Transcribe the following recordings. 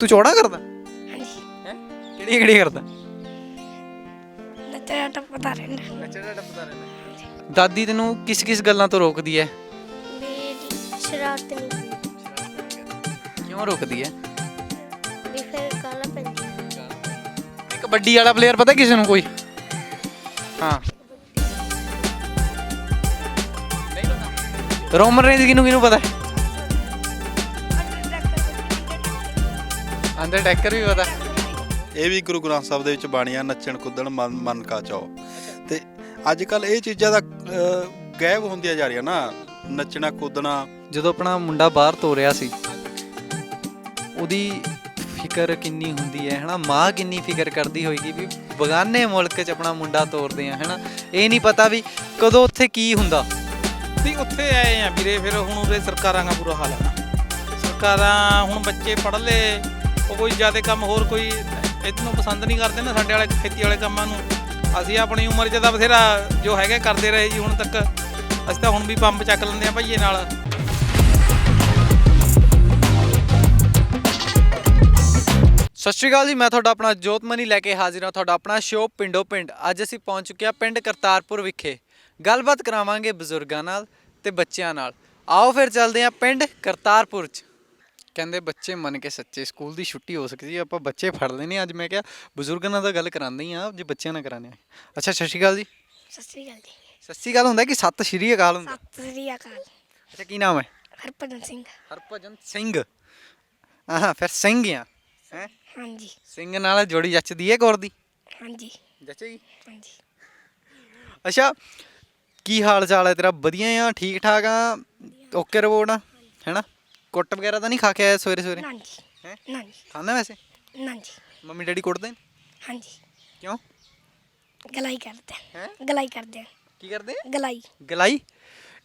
ਤੂੰ ਚੌੜਾ ਕਰਦਾ? ਹਾਂਜੀ। ਹੈ? ਕਿਹੜੀ ਕਿਹੜੀ ਕਰਦਾ? ਨੱਚਣਾ ਟੱਪਦਾ ਰਹਿੰਦਾ। ਨੱਚਦਾ ਟੱਪਦਾ ਰਹਿੰਦਾ। ਦਾਦੀ ਤੈਨੂੰ ਕਿਸ ਕਿਸ ਗੱਲਾਂ ਤੋਂ ਰੋਕਦੀ ਹੈ ਮੇਰੀ ਸ਼ਰਾਰਤ ਨਹੀਂ। ਸੀ ਕਿਉਂ ਰੋਕਦੀ ਹੈ ਵੀ ਫਿਰ ਕਾਲਾ ਪੈਂਦੀ ਇਹ ਕਬੱਡੀ ਵਾਲਾ ਪਲੇਅਰ ਪਤਾ ਕਿਸੇ ਨੂੰ ਕੋਈ? ਹਾਂ। ਨਹੀਂ ਪਤਾ। ਰੋਮਨ ਰੇਂਜ ਕਿਨੂੰ ਕਿਨੂੰ ਪਤਾ? ਅੰਦਰ ਟੈਕਰ ਵੀ ਪਤਾ। ਇਹ ਵੀ ਗੁਰੂ ਗ੍ਰੰਥ ਸਾਹਿਬ ਦੇ ਵਿੱਚ ਬਾਣੀਆਂ ਨੱਚਣ ਕੁੱਦਣ ਮਨ ਮਨ ਕਾ ਚਾਓ। ਤੇ ਅੱਜ ਕੱਲ ਇਹ ਚੀਜ਼ਾਂ ਦਾ ਅਹ, ਗਾਇਬ ਹੁੰਦੀਆਂ ਜਾ ਰਹੀਆਂ ਨਾ। ਨੱਚਣਾ ਕੁੱਦਣਾ। ਜਦੋਂ ਆਪਣਾ ਮੁੰਡਾ ਬਾਹਰ ਤੋਰਿਆ ਸੀ ਉਹਦੀ ਫਿਕਰ ਕਿੰਨੀ ਹੁੰਦੀ ਹੈ ਹਨਾ? ਮਾਂ ਕਿੰਨੀ ਫਿਕਰ ਕਰਦੀ ਹੋਏਗੀ ਵੀ ਬਗਾਨੇ ਮੁਲਕ 'ਚ ਆਪਣਾ ਮੁੰਡਾ ਤੋਰਦੇ ਆ ਹਨਾ? ਇਹ ਨਹੀਂ ਪਤਾ ਵੀ ਕਦੋਂ ਉੱਥੇ ਕੀ ਹੁੰਦਾ। ਵੀ ਉੱਥੇ ਆਏ ਆ ਵੀਰੇ ਫਿਰ ਹੁਣ ਉਹਦੇ ਸਰਕਾਰਾਂ ਦਾ ਬੁਰਾ ਹਾਲ ਹੈ ਨਾ। ਸਰਕਾਰਾਂ ਹੁਣ ਬੱਚੇ ਪੜ੍ਹ ਲਏ ਉਹ ਕੋਈ ਜ਼ਿਆਦਾ ਕੰਮ ਹੋਰ ਕੋਈ ਇਹਨੂੰ ਪਸੰਦ ਨਹੀਂ ਕਰਦੇ ਨਾ ਸਾਡੇ ਵਾਲੇ ਖੇਤੀ ਵਾਲੇ ਕੰਮਾਂ ਨੂੰ। ਅਸੀਂ ਆਪਣੀ ਉਮਰ 'ਚ ਤਾਂ ਬਥੇਰਾ ਜੋ ਹੈਗਾ ਕਰਦੇ ਰਹੇ ਜੀ ਹੁਣ ਤੱਕ। ਅਸੀਂ ਤਾਂ ਹੁਣ ਵੀ ਪੰਪ ਚੱਕ ਲੈਂਦੇ ਆ ਭਾਈਏ ਨਾਲ। ਸਤਿ ਸ਼੍ਰੀ ਅਕਾਲ ਜੀ, ਮੈਂ ਤੁਹਾਡਾ ਆਪਣਾ ਜੋਤਮਨੀ ਲੈ ਕੇ ਹਾਜ਼ਰ ਹਾਂ। ਤੁਹਾਡਾ ਆਪਣਾ ਸ਼ੋਅ ਪਿੰਡੋ ਪਿੰਡ। ਅੱਜ ਅਸੀਂ ਪਹੁੰਚ ਚੁੱਕੇ ਹਾਂ ਪਿੰਡ ਕਰਤਾਰਪੁਰ ਵਿਖੇ। ਗੱਲਬਾਤ ਕਰਾਵਾਂਗੇ ਬਜ਼ੁਰਗਾਂ ਨਾਲ ਤੇ ਬੱਚਿਆਂ ਨਾਲ। ਆਓ ਫਿਰ ਚੱਲਦੇ ਹਾਂ ਪਿੰਡ ਕਰਤਾਰਪੁਰ ਚ। ਕਹਿੰਦੇ ਬੱਚੇ ਮੰਨ ਕੇ ਸੱਚੇ ਸਕੂਲ ਦੀ ਛੁੱਟੀ ਹੋ ਸਕਦੀ ਹੈ ਆਪਾਂ ਬੱਚੇ ਫੜ ਲੈਣੇ ਅੱਜ ਮੈਂ ਕਿਹਾ ਬਜ਼ੁਰਗਾਂ ਨਾਲ ਤਾਂ ਗੱਲ ਕਰਾਉਂਦੇ ਹੀ ਆ ਜੇ ਬੱਚਿਆਂ ਨਾਲ ਕਰਾਣੇ ਅੱਛਾ ਸਤਿ ਸ਼੍ਰੀ ਅਕਾਲ ਜੀ। ਸਤਿ ਸ੍ਰੀ ਅਕਾਲ ਜੀ। ਸਤਿ ਸ਼੍ਰੀ ਅਕਾਲ ਹੁੰਦਾ ਕਿ ਸਤਿ ਸ਼੍ਰੀ ਅਕਾਲ ਹੁੰਦਾ? ਸਤਿ ਸ੍ਰੀ ਅਕਾਲ। ਅੱਛਾ ਕੀ ਨਾਮ ਹੈ? ਹਰਭਜਨ ਸਿੰਘ। ਹਰਭਜਨ ਸਿੰਘ। ਆਹਾਂ ਫਿਰ ਸਿੰਘ ਆ ਹੈ? ਹਾਂਜੀ। ਸਿੰਘ ਨਾਲ ਜੋੜੀ ਜੱਚਦੀ ਹੈ ਕੌਰ ਦੀ? ਹਾਂਜੀ। ਜੱਚੇਗੀ ਹਾਂਜੀ। ਅੱਛਾ ਕੀ ਹਾਲ ਚਾਲ ਹੈ ਤੇਰਾ? ਵਧੀਆ ਆ? ਠੀਕ ਠਾਕ ਆ? ਓਕੇ ਰਿਪੋਰਟ ਆ? ਹੈਨਾ? ਕੁੱਟ ਵਗੈਰਾ ਤਾਂ ਨਹੀਂ ਖਾ ਕੇ ਆਇਆ ਸਵੇਰੇ ਸਵੇਰੇ? ਨਾਂਜੀ ਹੈਂ? ਨਾਂਜੀ ਖਾਂਦਾ ਵੈਸੇ? ਨਾਂਜੀ ਮੰਮੀ ਡੈਡੀ ਕੁੱਟਦੇ ਨੇ? ਹਾਂਜੀ ਕਿਉਂ? ਗਲਾਈ ਕਰਦੇ ਹੈਂ? ਆ ਗਲਾਈ ਕਰਦੇ ਆ। ਕੀ ਕਰਦੇ ਗਲਾਈ। ਗਲਾਈ?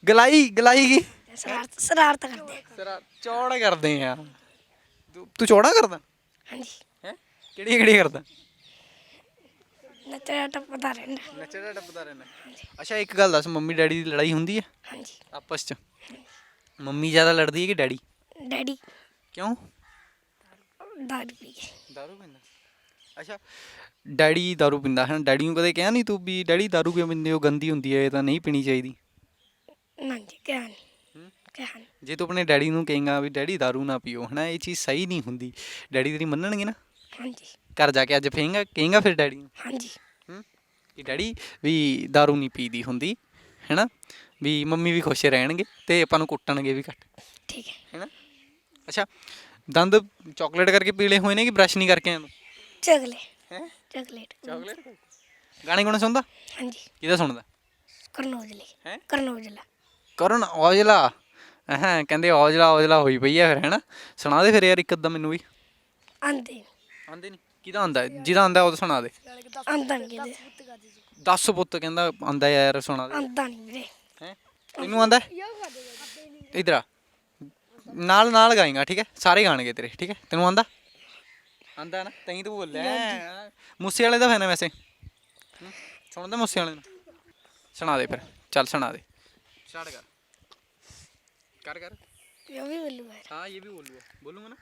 ਗਲਾਈ? ਗਲਾਈ ਕੀ? ਸ਼ਰਾਰਤ ਸ਼ਰਾਰਤ ਕਰਦੇ ਆ। ਚੌੜਾ ਕਰਦੇ ਆ। ਤੂੰ ਤੂੰ ਚੌੜਾ ਕਰਦਾ? ਹਾਂਜੀ ਹੈ? ਕਿਹੜੀ ਕਿਹੜੀ ਕਰਦਾ? ਨੱਚਣਾ ਟੱਪਦਾ ਰਹਿੰਦਾ। ਨੱਚਦਾ ਟੱਪਦਾ ਰਹਿੰਦਾ। ਅੱਛਾ ਇੱਕ ਗੱਲ ਦੱਸ ਮੰਮੀ ਡੈਡੀ ਦੀ ਲੜਾਈ ਹੁੰਦੀ ਹੈ ਹਾਂਜੀ ਆਪਸ ਚ? ਮੰਮੀ ਜ਼ਿਆਦਾ ਲੜਦੀ ਹੈ ਕਿ ਡੈਡੀ? ਡੈਡੀ। ਕਿਉਂ? ਦਾਰੂ ਪੀ ਕੇ। ਦਾਰੂ ਪੀਂਦਾ। ਅੱਛਾ ਡੈਡੀ ਦਾਰੂ ਪੀਂਦਾ ਹੈ ਡੈਡੀ ਨੂੰ ਕਦੇ ਕਿਹਾ ਨਹੀਂ ਤੂੰ ਵੀ ਡੈਡੀ ਦਾਰੂ ਕਿਉਂ ਪੀਂਦੇ ਹੋ? ਗੰਦੀ ਹੁੰਦੀ ਹੈ ਇਹ ਤਾਂ ਨਹੀਂ ਪੀਣੀ ਚਾਹੀਦੀ। ਕਿਹਾ ਨਹੀਂ। ਕਿਹਾ ਨਹੀਂ। ਜੇ ਤੂੰ ਆਪਣੇ ਡੈਡੀ ਨੂੰ ਕਹੇਂਗਾ ਵੀ ਡੈਡੀ ਦਾਰੂ ਨਾ ਪੀਓ ਹਨਾ ਇਹ ਚੀਜ਼ ਸਹੀ ਨਹੀਂ ਹੁੰਦੀ। ਡੈਡੀ ਤੇਰੀ ਮੰਨਣਗੇ ਨਾ? ਹਾਂਜੀ ਘਰ ਜਾ ਕੇ ਅੱਜ ਫੇਂਗਾ ਕਹੇਂਗਾ ਫਿਰ ਡੈਡੀ ਨੂੰ? ਹਾਂਜੀ ਹੂੰ? ਕਿ ਡੈਡੀ ਵੀ ਦਾਰੂ ਨਹੀਂ ਪੀਦੀ ਹੁੰਦੀ ਹੈਨਾ? ਵੀ ਮੰਮੀ ਵੀ ਖੁਸ਼ ਰਹਿਣਗੇ ਤੇ ਆਪਾਂ ਨੂੰ ਕੁੱਟਣਗੇ ਵੀ ਘੱਟ। ਠੀਕ ਹੈ ਹੈਨਾ ਅੱਛਾ ਦੰਦ ਚਾਕਲੇਟ ਕਰਕੇ ਪੀਲੇ ਹੋਏ ਨੇ ਕਿ ਬ੍ਰਸ਼ ਨਹੀਂ ਕਰਕੇ ਆਇਆ ਤੂੰ ਚਗਲੇ ਹੈ ਚਗਲੇਟ ਚਾਕਲੇਟ ਗਾਣੇ ਕੋਣ ਸੁਣਦਾ ਹਾਂਜੀ ਕਿਹਦਾ ਸੁਣਦਾ ਕਰਨੋਜਲੇ ਹੈਂ? ਕਰਨੋਜਲਾ ਕਰਨ ਔਜਲਾ ਹਾਂ ਕਹਿੰਦੇ ਔਜਲਾ ਔਜਲਾ ਹੋਈ ਪਈ ਆ ਫਿਰ ਹੈਨਾ ਸੁਣਾ ਦੇ ਫਿਰ ਯਾਰ ਇੱਕ ਅੱਧਾ ਮੈਨੂੰ ਵੀ ਆਂਦੇ ਆਂਦੇ ਨਹੀਂ ਕਿਹਦਾ ਆਂਦਾ ਜਿਹਦਾ ਆਂਦਾ ਉਹ ਸੁਣਾ ਦੇ ਆਂਦਾ ਨਹੀਂ ਕਿਤੇ 10 ਪੁੱਤ ਕਹਿੰਦਾ ਆਂਦਾ ਯਾਰ ਸੁਣਾ ਦੇ ਆਂਦਾ ਨਹੀਂ ਵੀਰੇ ਹੈ ਤੈਨੂੰ ਆਂਦਾ ਇਧਰ ਆ ਨਾਲ ਨਾਲ ਗਾਏਗਾ ਠੀਕ ਹੈ? ਸਾਰੇ ਗਾਣਗੇ ਤੇਰੇ ਠੀਕ ਹੈ? ਤੈਨੂੰ ਆਂਦਾ ਆਂਦਾ ਨਾ? ਤੈਂ ਤੂੰ ਬੋਲਿਆ। ਮੂਸੇ ਵਾਲੇ ਦਾ ਫੈਨ ਹੈ ਵੈਸੇ? ਸੁਣਦਾ ਮੂਸੇ ਵਾਲੇ ਨੂੰ? ਸੁਣਾ ਦੇ ਫਿਰ। ਚੱਲ ਸੁਣਾ ਦੇ। ਸਟਾਰਟ ਕਰ। ਕਰ ਕਰ। ਇਹ ਵੀ ਬੱਲੂ ਹੈ ਇਹ ਵੀ ਬੋਲੂਗਾ। ਬੋਲੂਗਾ ਨਾ?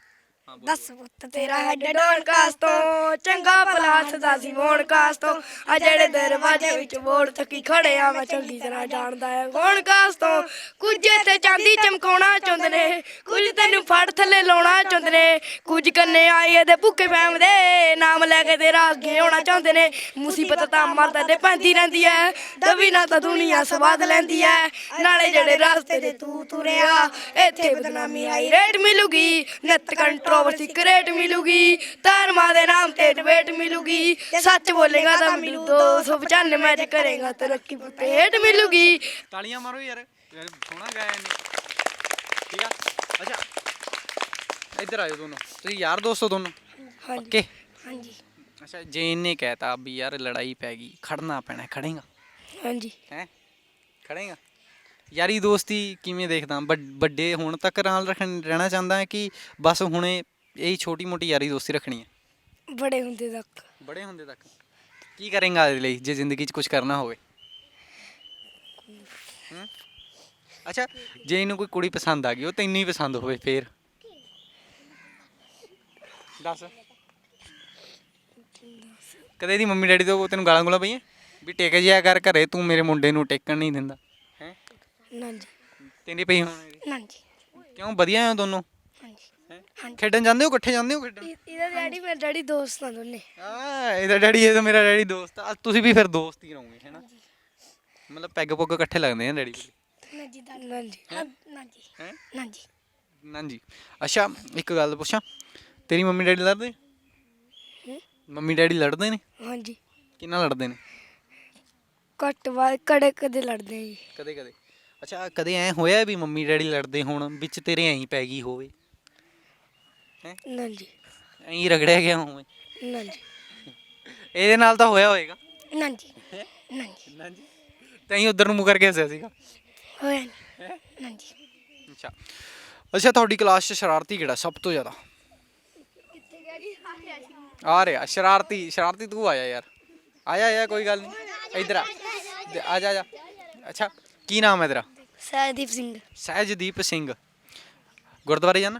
ਦੱਸ ਪੁੱਤ ਤੇਰਾ ਹੈਡ ਡਾਉਨ ਕਾਸ ਤੋਂ ਚੰਗਾ ਭਲਾ ਸਦਾ ਸੀ ਮੋਣ ਕਾਸ ਤੋਂ ਆ ਜਿਹੜੇ ਦਰਵਾਜ਼ੇ ਵਿੱਚ ਬੋੜ ਥੱਕੀ ਖੜੇ ਆ ਮੈਂ ਚੰਗੀ ਤਰ੍ਹਾਂ ਜਾਣਦਾ ਹੈ ਕੌਣ ਕਾਸ ਤੋਂ ਕੁਝ ਤੇ ਚਾਂਦੀ ਚਮਕਾਉਣਾ ਚਾਹੁੰਦੇ ਨੇ। ਕੁਝ ਤੈਨੂੰ ਫੜ ਥੱਲੇ ਲਾਉਣਾ ਚਾਹੁੰਦੇ ਨੇ। ਕੁਝ ਕੰਨੇ ਆਏ ਇਹਦੇ ਭੁੱਖੇ ਫੈਮ ਦੇ। ਨਾਮ ਲੈ ਕੇ ਤੇਰਾ ਅੱਗੇ ਆਉਣਾ ਚਾਹੁੰਦੇ ਨੇ। ਮੁਸੀਬਤ ਤਾਂ ਮਰਦਾ ਤੇ ਪੈਂਦੀ ਰਹਿੰਦੀ ਹੈ ਦਵੀ ਨਾ ਤਾਂ ਦੁਨੀਆ ਸਵਾਦ ਲੈਂਦੀ ਹੈ ਨਾਲੇ ਜਿਹੜੇ ਰਸਤੇ ਤੇ ਤੂੰ ਤੁਰਿਆ ਇੱਥੇ ਬਦਨਾਮੀ ਆਈ। ਰੇਟ ਮਿਲੂਗੀ ਨਿਤ ਕੰਟਰੋਵਰਸੀ ਕਰੇਟ ਮਿਲੂਗੀ ਧਰਮਾਂ ਦੇ ਨਾਮ ਤੇ ਡਿਬੇਟ ਮਿਲੂਗੀ ਸੱਚ ਬੋਲੇਗਾ ਤਾਂ ਮਿਲੂ 295 ਚ ਕਰੇਗਾ ਤਰੱਕੀ ਪੇਟ ਮਿਲੂਗੀ ਤਾਲੀਆਂ ਮਾਰੋ ਯਾਰ ਯਾਰ ਸੋਹਣਾ ਗਾਇਆ ਇਹਨੇ ਠੀਕ ਆ ਅੱਛਾ ਇੱਧਰ ਆਇਓ ਦੋਨੋਂ ਤੁਸੀਂ ਯਾਰ ਦੋਸਤੋ ਦੋਨੋਂ ਹਾਂਜੀ ਪੱਕੇ ਹਾਂਜੀ ਅੱਛਾ ਜੇ ਇਹਨੇ ਕਹਿਤਾ ਵੀ ਯਾਰ ਲੜਾਈ ਪੈ ਗਈ ਖੜਨਾ ਪੈਣਾ ਖੜੇਗਾ ਹਾਂਜੀ ਹੈ ਖੜੇਗਾ ਯਾਰੀ ਦੋਸਤੀ ਕਿਵੇਂ ਦੇਖਦਾ? ਵੱਡ- ਵੱਡੇ ਹੋਣ ਤੱਕ ਨਾਲ ਰੱਖਣ ਰਹਿਣਾ ਚਾਹੁੰਦਾ ਹੈ ਕਿ ਬਸ ਹੁਣੇ ਇਹੀ ਛੋਟੀ ਮੋਟੀ ਯਾਰੀ ਦੋਸਤੀ ਰੱਖਣੀ ਹੈ? ਬੜੇ ਹੁੰਦੇ ਤੱਕ। ਬੜੇ ਹੁੰਦੇ ਤੱਕ। ਕੀ ਕਰੇਗਾ ਇਹਦੇ ਲਈ ਜੇ ਜ਼ਿੰਦਗੀ 'ਚ ਕੁਝ ਕਰਨਾ ਹੋਵੇ? ਹਮ? ਅੱਛਾ ਜੇ ਇਹਨੂੰ ਕੋਈ ਕੁੜੀ ਪਸੰਦ ਆ ਗਈ ਉਹ ਤੈਨੂੰ ਹੀ ਪਸੰਦ ਹੋਵੇ ਫੇਰ। ਦੱਸ। ਕਦੇ ਦੀ ਮੰਮੀ ਡੈਡੀ ਤੋਂ ਤੈਨੂੰ ਗਾਲਾਂ ਗੁਲਾਂ ਪਈਆਂ? ਵੀ ਟੇਕ ਜਿਆ ਕਰ ਘਰੇ ਤੂੰ ਮੇਰੇ ਮੁੰਡੇ ਨੂੰ ਟੇਕਣ ਨਹੀਂ ਦਿੰਦਾ। ਤੇਰੀ ਪਈ ਹੋਣੀ ਨਾਂਜੀ ਕਿਉਂ ਵਧੀਆ ਆ ਦੋਨੋਂ? ਹਾਂਜੀ। ਹੈਂ? ਖੇਡਣ ਜਾਂਦੇ ਹੋ? ਇਕੱਠੇ ਜਾਂਦੇ ਹੋ ਖੇਡਣ? ਇਹਦਾ ਡੈਡੀ ਮੇਰਾ ਡੈਡੀ ਦੋਸਤ ਆ ਦੋਨੇ। ਆ ਇਹਦਾ ਡੈਡੀ ਇਹ ਤਾਂ ਮੇਰਾ ਡੈਡੀ ਦੋਸਤ ਆ। ਤੁਸੀਂ ਵੀ ਫਿਰ ਦੋਸਤ ਹੀ ਰਹੋਗੇ ਹੈਨਾ? ਮਤਲਬ ਪੈਗ ਪੁੱਗ ਇਕੱਠੇ ਲੱਗਦੇ ਆ ਡੈਡੀ ਨਾਂਜੀ ਨਾਂਜੀ ਨਾਂਜੀ ਹੈ? ਨਾਂਜੀ ਨਾ ਜੀ ਅੱਛਾ ਇੱਕ ਗੱਲ ਪੁੱਛਾਂ। ਤੇਰੀ ਮੰਮੀ ਡੈਡੀ ਲੜਦੇ? ਮੰਮੀ ਡੈਡੀ ਲੜਦੇ ਨੇ? ਹਾਂਜੀ। ਕਿੰਨਾ ਲੜਦੇ ਨੇ? ਘੱਟ ਵਾਰ ਕੜੇ ਕਦੇ ਲੜਦੇ ਆ ਜੀ। ਕਦੇ ਕਦੇ ਅੱਛਾ ਕਦੇ ਐ ਹੋਇਆ ਵੀ ਮੰਮੀ ਡੈਡੀ ਲੜਦੇ ਹੋਣ ਵਿੱਚ ਤੇਰੇ ਐਂ ਹੀ ਪੈ ਗਈ ਹੋਵੇ? ਨਾਂਜੀ ਐਂ ਹੀ ਰਗੜਿਆ ਗਿਆ ਹੋਵੇ? ਨਾਂਜੀ ਇਹਦੇ ਨਾਲ ਤਾਂ ਹੋਇਆ ਹੋਏਗਾ? ਨਾਂਜੀ ਨਾਂਜੀ ਹਾਂਜੀ। ਤੈਂ ਉਧਰ ਨੂੰ ਮੁਕਰ ਕਰਕੇ ਹੱਸਿਆ ਸੀਗਾ? ਹੋਇਆ ਨਹੀਂ ਨਾਂਜੀ ਅੱਛਾ। ਅੱਛਾ ਤੁਹਾਡੀ ਕਲਾਸ 'ਚ ਸ਼ਰਾਰਤੀ ਕਿਹੜਾ ਸਭ ਤੋਂ ਜ਼ਿਆਦਾ? ਆ ਰਿਹਾ ਸ਼ਰਾਰਤੀ ਸ਼ਰਾਰਤੀ ਤੂੰ ਆਇਆ ਯਾਰ। ਆਇਆ ਆਇਆ ਕੋਈ ਗੱਲ ਨਹੀਂ ਇੱਧਰ ਆ। ਆ ਜਾ ਆ ਜਾ। ਅੱਛਾ। ਕੀ ਨਾਮ ਹੈ ਤੇਰਾ? ਸਹਿਦੀਪ ਸਿੰਘ। ਸਹਿਜਦੀਪ ਸਿੰਘ। ਗੁਰਦੁਆਰੇ ਜਾਣਾ?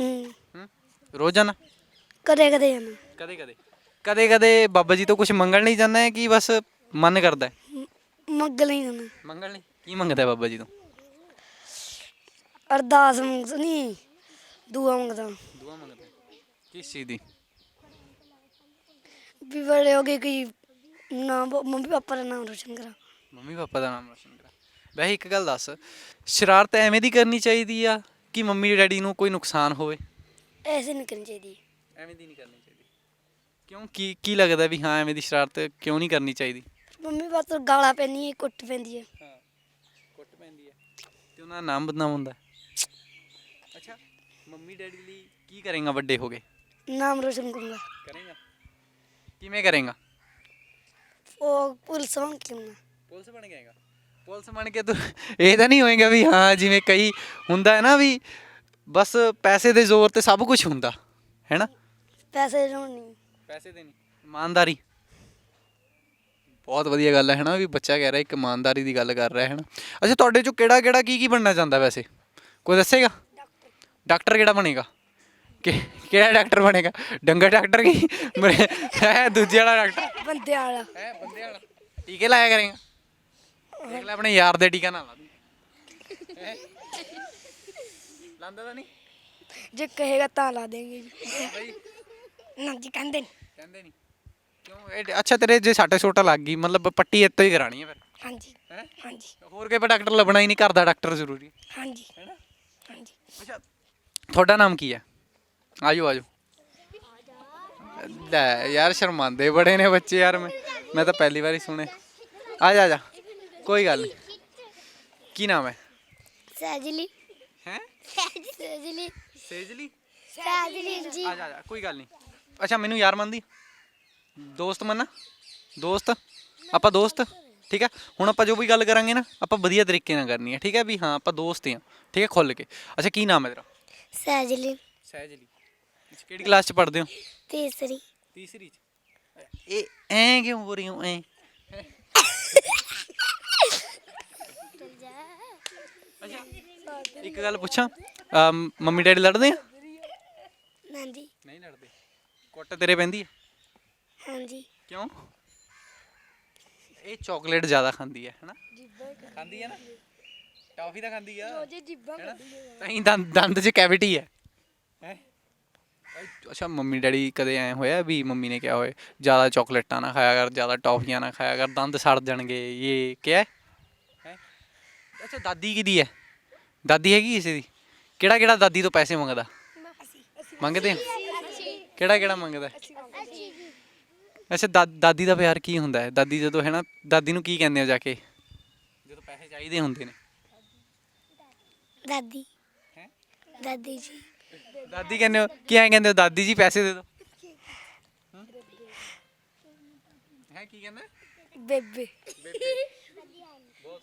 ਹੂੰ। ਹੂੰ। ਰੋਜ਼ ਜਾਣਾ? ਕਦੇ ਕਦੇ ਜਾਣਾ। ਕਦੇ ਕਦੇ। ਕਦੇ ਕਦੇ ਬਾਬਾ ਜੀ ਤੋਂ ਕੁਝ ਮੰਗਣ ਨਹੀਂ ਜਾਂਦਾ ਹੈ ਕਿ ਬਸ ਮਨ ਕਰਦਾ ਹੈ? ਮੰਗ ਲਈ ਜਾਣਾ ਮੰਗਣ ਲਈ? ਕੀ ਮੰਗਦਾ ਹੈ ਬਾਬਾ ਜੀ ਤੋਂ? ਅਰਦਾਸ ਮੰਗ ਨਹੀਂ ਦੁਆ ਮੰਗਦਾ। ਦੁਆ ਮੰਗਦਾ ਕਿਸ ਚੀਜ਼ ਦੀ? ਵੀ ਬੜੇ ਹੋ ਗਏ ਕਿ ਨਾ ਮੰਮੀ ਪਾਪਾ ਦਾ ਨਾਮ ਰੋਸ਼ਨ ਕਰਾਂ। ਮੰਮੀ ਪਾਪਾ ਦਾ ਨਾਮ ਰੋਸ਼ਨ ਵੈਸੇ ਇੱਕ ਗੱਲ ਦੱਸ ਸ਼ਰਾਰਤ ਐਵੇਂ ਦੀ ਕਰਨੀ ਚਾਹੀਦੀ ਆ ਕਿ ਮੰਮੀ ਡੈਡੀ ਨੂੰ ਕੋਈ ਨੁਕਸਾਨ ਹੋਵੇ? ਐਸੇ ਨਹੀਂ ਕਰਨੀ ਚਾਹੀਦੀ। ਐਵੇਂ ਦੀ ਨਹੀਂ ਕਰਨੀ ਚਾਹੀਦੀ। ਕਿਉਂ? ਕੀ ਕੀ ਲੱਗਦਾ ਵੀ ਹਾਂ ਐਵੇਂ ਦੀ ਸ਼ਰਾਰਤ ਕਿਉਂ ਨਹੀਂ ਕਰਨੀ ਚਾਹੀਦੀ? ਮੰਮੀ ਬਾਤ ਗਾਲਾਂ ਪੈਂਦੀ ਹੈ ਕੁੱਟ ਪੈਂਦੀ ਹੈ ਹਾਂ ਕੁੱਟ ਪੈਂਦੀ ਹੈ ਤੇ ਉਹਨਾਂ ਦਾ ਨਾਮ ਬਦਨਾਮ ਹੁੰਦਾ। ਅੱਛਾ ਮੰਮੀ ਡੈਡੀ ਲਈ ਕੀ ਕਰੇਗਾ ਵੱਡੇ ਹੋ ਕੇ? ਨਾਮ ਰੋਸ਼ਨ ਕਰੂੰਗਾ। ਕਰੇਗਾ? ਕਿਵੇਂ ਕਰੇਗਾ? ਉਹ ਪੁਲਿਸ ਬਣ ਕੇ ਆਉਣਾ ਪੁਲਿਸ ਬਣ ਜਾਏਗਾ ਪੁਲਿਸ ਬਣ ਕੇ ਤੂੰ ਇਹ ਤਾਂ ਨਹੀਂ ਹੋਏਗਾ ਵੀ ਹਾਂ ਜਿਵੇਂ ਕਈ ਹੁੰਦਾ ਹੈ ਨਾ ਵੀ ਬਸ ਪੈਸੇ ਦੇ ਜ਼ੋਰ ਤੇ ਸਭ ਕੁਝ ਹੁੰਦਾ ਹੈ ਨਾ? ਪੈਸੇ ਲਾਉਣ ਨਹੀਂ। ਪੈਸੇ ਦੇ ਨਹੀਂ ਇਮਾਨਦਾਰੀ। ਬਹੁਤ ਵਧੀਆ ਗੱਲ ਹੈ ਨਾ? ਵੀ ਬੱਚਾ ਕਹਿ ਰਿਹਾ ਇੱਕ ਇਮਾਨਦਾਰੀ ਦੀ ਗੱਲ ਕਰ ਰਿਹਾ ਹੈ ਨਾ? ਅੱਛਾ ਤੁਹਾਡੇ ਚੋਂ ਕਿਹੜਾ ਕਿਹੜਾ ਕੀ ਕੀ ਬਣਨਾ ਚਾਹੁੰਦਾ ਵੈਸੇ? ਕੋਈ ਦੱਸੇਗਾ? ਡਾਕਟਰ। ਕਿਹੜਾ ਬਣੇਗਾ? ਕਿ ਕਿਹੜਾ ਡਾਕਟਰ ਬਣੇਗਾ? ਡੰਗਰ ਡਾਕਟਰ ਕੀ? ਮੇਰੇ ਹੈ ਦੂਜੇ ਵਾਲਾ ਡਾਕਟਰ? ਬੰਦੇ ਵਾਲਾ। ਹੈ ਬੰਦੇ ਵਾਲਾ। ਟੀਕੇ ਲਾਇਆ ਕਰੇਗਾ? ਦੇਖ ਲੈ ਆਪਣੇ ਯਾਰ ਦੇ ਟੀਕਾ ਨਾ ਲਾ ਦੀ। ਹੈਂ? ਲਾਂਦਾ ਤਾਂ ਨਹੀਂ? ਜੇ ਕਹੇਗਾ ਤਾਂ ਲਾ ਦੇਂਗੇ। ਜੀ ਬਈ। ਨਾ ਜੀ ਕਹਿੰਦੇ ਨੀ। ਕਹਿੰਦੇ ਨਹੀਂ। ਕਿਉਂ? ਇਹ ਅੱਛਾ ਤੇਰੇ ਜੇ ਸੱਟ ਸੋਟਾ ਲੱਗ ਗਈ ਮਤਲਬ ਪੱਟੀ ਇੱਥੋਂ ਹੀ ਕਰਾਣੀ ਹੈ ਫਿਰ। ਹਾਂਜੀ। ਹੈ? ਹਾਂਜੀ। ਹੋਰ ਕੋਈ ਡਾਕਟਰ ਲੱਭਣਾ ਹੀ ਨਹੀਂ ਘਰ ਦਾ ਡਾਕਟਰ ਜ਼ਰੂਰੀ। ਹੈ ਹਾਂਜੀ। ਹੈਨਾ? ਹਾਂਜੀ। ਅੱਛਾ ਤੁਹਾਡਾ ਨਾਮ ਕੀ ਹੈ ਆਜੋ ਆਜੋ। ਲੈ ਯਾਰ ਸ਼ਰਮਾਂਦੇ ਬੜੇ ਨੇ ਬੱਚੇ ਯਾਰ ਮੈਂ ਮੈਂ ਤਾਂ ਪਹਿਲੀ ਵਾਰੀ ਸੁਣੇ ਆ ਜਾ ਆ ਜਾ। ਕੋਈ ਗੱਲ ਨਹੀਂ ਕੀ ਨਾਮ ਹੈ? ਸਹਿਜਲੀ। ਹੈ? ਸਹਿਜਲੀ। ਸੇਜਲੀ ਸਹਿਜਲੀ ਜੀ। ਆ ਜਾ ਆ ਜਾ ਕੋਈ ਗੱਲ ਨਹੀਂ ਅੱਛਾ ਮੈਨੂੰ ਯਾਰ ਮੰਨਦੀ? ਦੋਸਤ ਮੰਨਾ? ਦੋਸਤ? ਆਪਾਂ ਦੋਸਤ? ਠੀਕ ਹੈ? ਹੁਣ ਆਪਾਂ ਜੋ ਵੀ ਗੱਲ ਕਰਾਂਗੇ ਨਾ ਆਪਾਂ ਵਧੀਆ ਤਰੀਕੇ ਨਾਲ ਕਰਨੀ ਹੈ। ਠੀਕ ਹੈ ਵੀ ਹਾਂ ਆਪਾਂ ਦੋਸਤ ਹਾਂ। ਠੀਕ ਹੈ ਖੁੱਲ ਕੇ। ਅੱਛਾ ਕੀ ਨਾਮ ਹੈ ਤੇਰਾ? ਸਹਿਜਲੀ। ਸਹਿਜਲੀ। ਅੱਛਾ ਕਿਹੜੀ ਕਲਾਸ ਚ ਪੜ੍ਹਦੇ ਹੋ? ਤੀਸਰੀ। ਤੀਸਰੀ ਚ। ਇਹ ਐ ਕਿਉਂ ਹੋ ਰਹੀ ਹੋ ਐ? ਅੱਛਾ। ਇੱਕ ਗੱਲ ਪੁੱਛਾਂ ਅਮ, ਮੰਮੀ ਡੈਡੀ ਲੜਦੇ ਆ? ਹਾਂਜੀ। ਨਹੀਂ ਲੜਦੇ। ਕੁੱਟ ਤੇਰੇ ਪੈਂਦੀ ਹੈ ਹਾਂਜੀ। ਕਿਉਂ? ਇਹ ਚਾਕਲੇਟ ਜ਼ਿਆਦਾ ਖਾਂਦੀ ਹੈ ਹੈਨਾ? ਖਾਂਦੀ ਹੈ ਨਾ? ਟੌਫੀ ਤਾਂ ਖਾਂਦੀ ਆ। ਜੇ ਜਿੱਬਾਂ ਹੈਨਾ? ਤਾਂ ਹੀ ਦੰਦ ਦੰਦ 'ਚ ਕੈਵਿਟੀ ਹੈ? ਹੈ ਅੱਛਾ ਮੰਮੀ ਡੈਡੀ ਕਦੇ ਐ ਹੋਇਆ ਵੀ ਮੰਮੀ ਨੇ ਕਿਹਾ ਹੋਏ ਜ਼ਿਆਦਾ ਚਾਕਲੇਟਾਂ ਨਾ ਖਾਇਆ ਕਰ ਜ਼ਿਆਦਾ ਟੌਫੀਆਂ ਨਾ ਖਾਇਆ ਕਰ ਦੰਦ ਸੜ ਜਾਣਗੇ ਇਹ ਕਿਹਾ ਹੈ? ਅੱਛਾ ਦਾਦੀ ਕਿਹਦੀ ਹੈ? ਦਾਦੀ ਹੈਗੀ ਕਿਸੇ ਦੀ? ਕਿਹੜਾ ਕਿਹੜਾ ਦਾਦੀ ਤੋਂ ਪੈਸੇ ਮੰਗਦਾ? ਮੰਗਦੇ ਕਿਹੜਾ ਕਿਹੜਾ ਮੰਗਦਾ? ਅੱਛਾ ਦਾ- ਦਾਦੀ ਦਾ ਪਿਆਰ ਕੀ ਹੁੰਦਾ ਹੈ? ਦਾਦੀ ਜਦੋਂ ਹੈ ਨਾ ਦਾਦੀ ਨੂੰ ਕੀ ਕਹਿੰਦੇ ਹੋ ਜਾ ਕੇ? ਜਦੋਂ ਪੈਸੇ ਚਾਹੀਦੇ ਹੁੰਦੇ ਨੇ। ਦਾਦੀ। ਹੈਂ? ਦਾਦੀ ਜੀ। ਦਾਦੀ ਕਹਿੰਦੇ ਹੋ ਕੀ ਐਂ ਕਹਿੰਦੇ ਹੋ? ਦਾਦੀ ਜੀ ਪੈਸੇ ਦੇ ਦਿਓ। ਹੈ? ਕੀ ਕਹਿੰਦੇ? ਬੇਬੇ।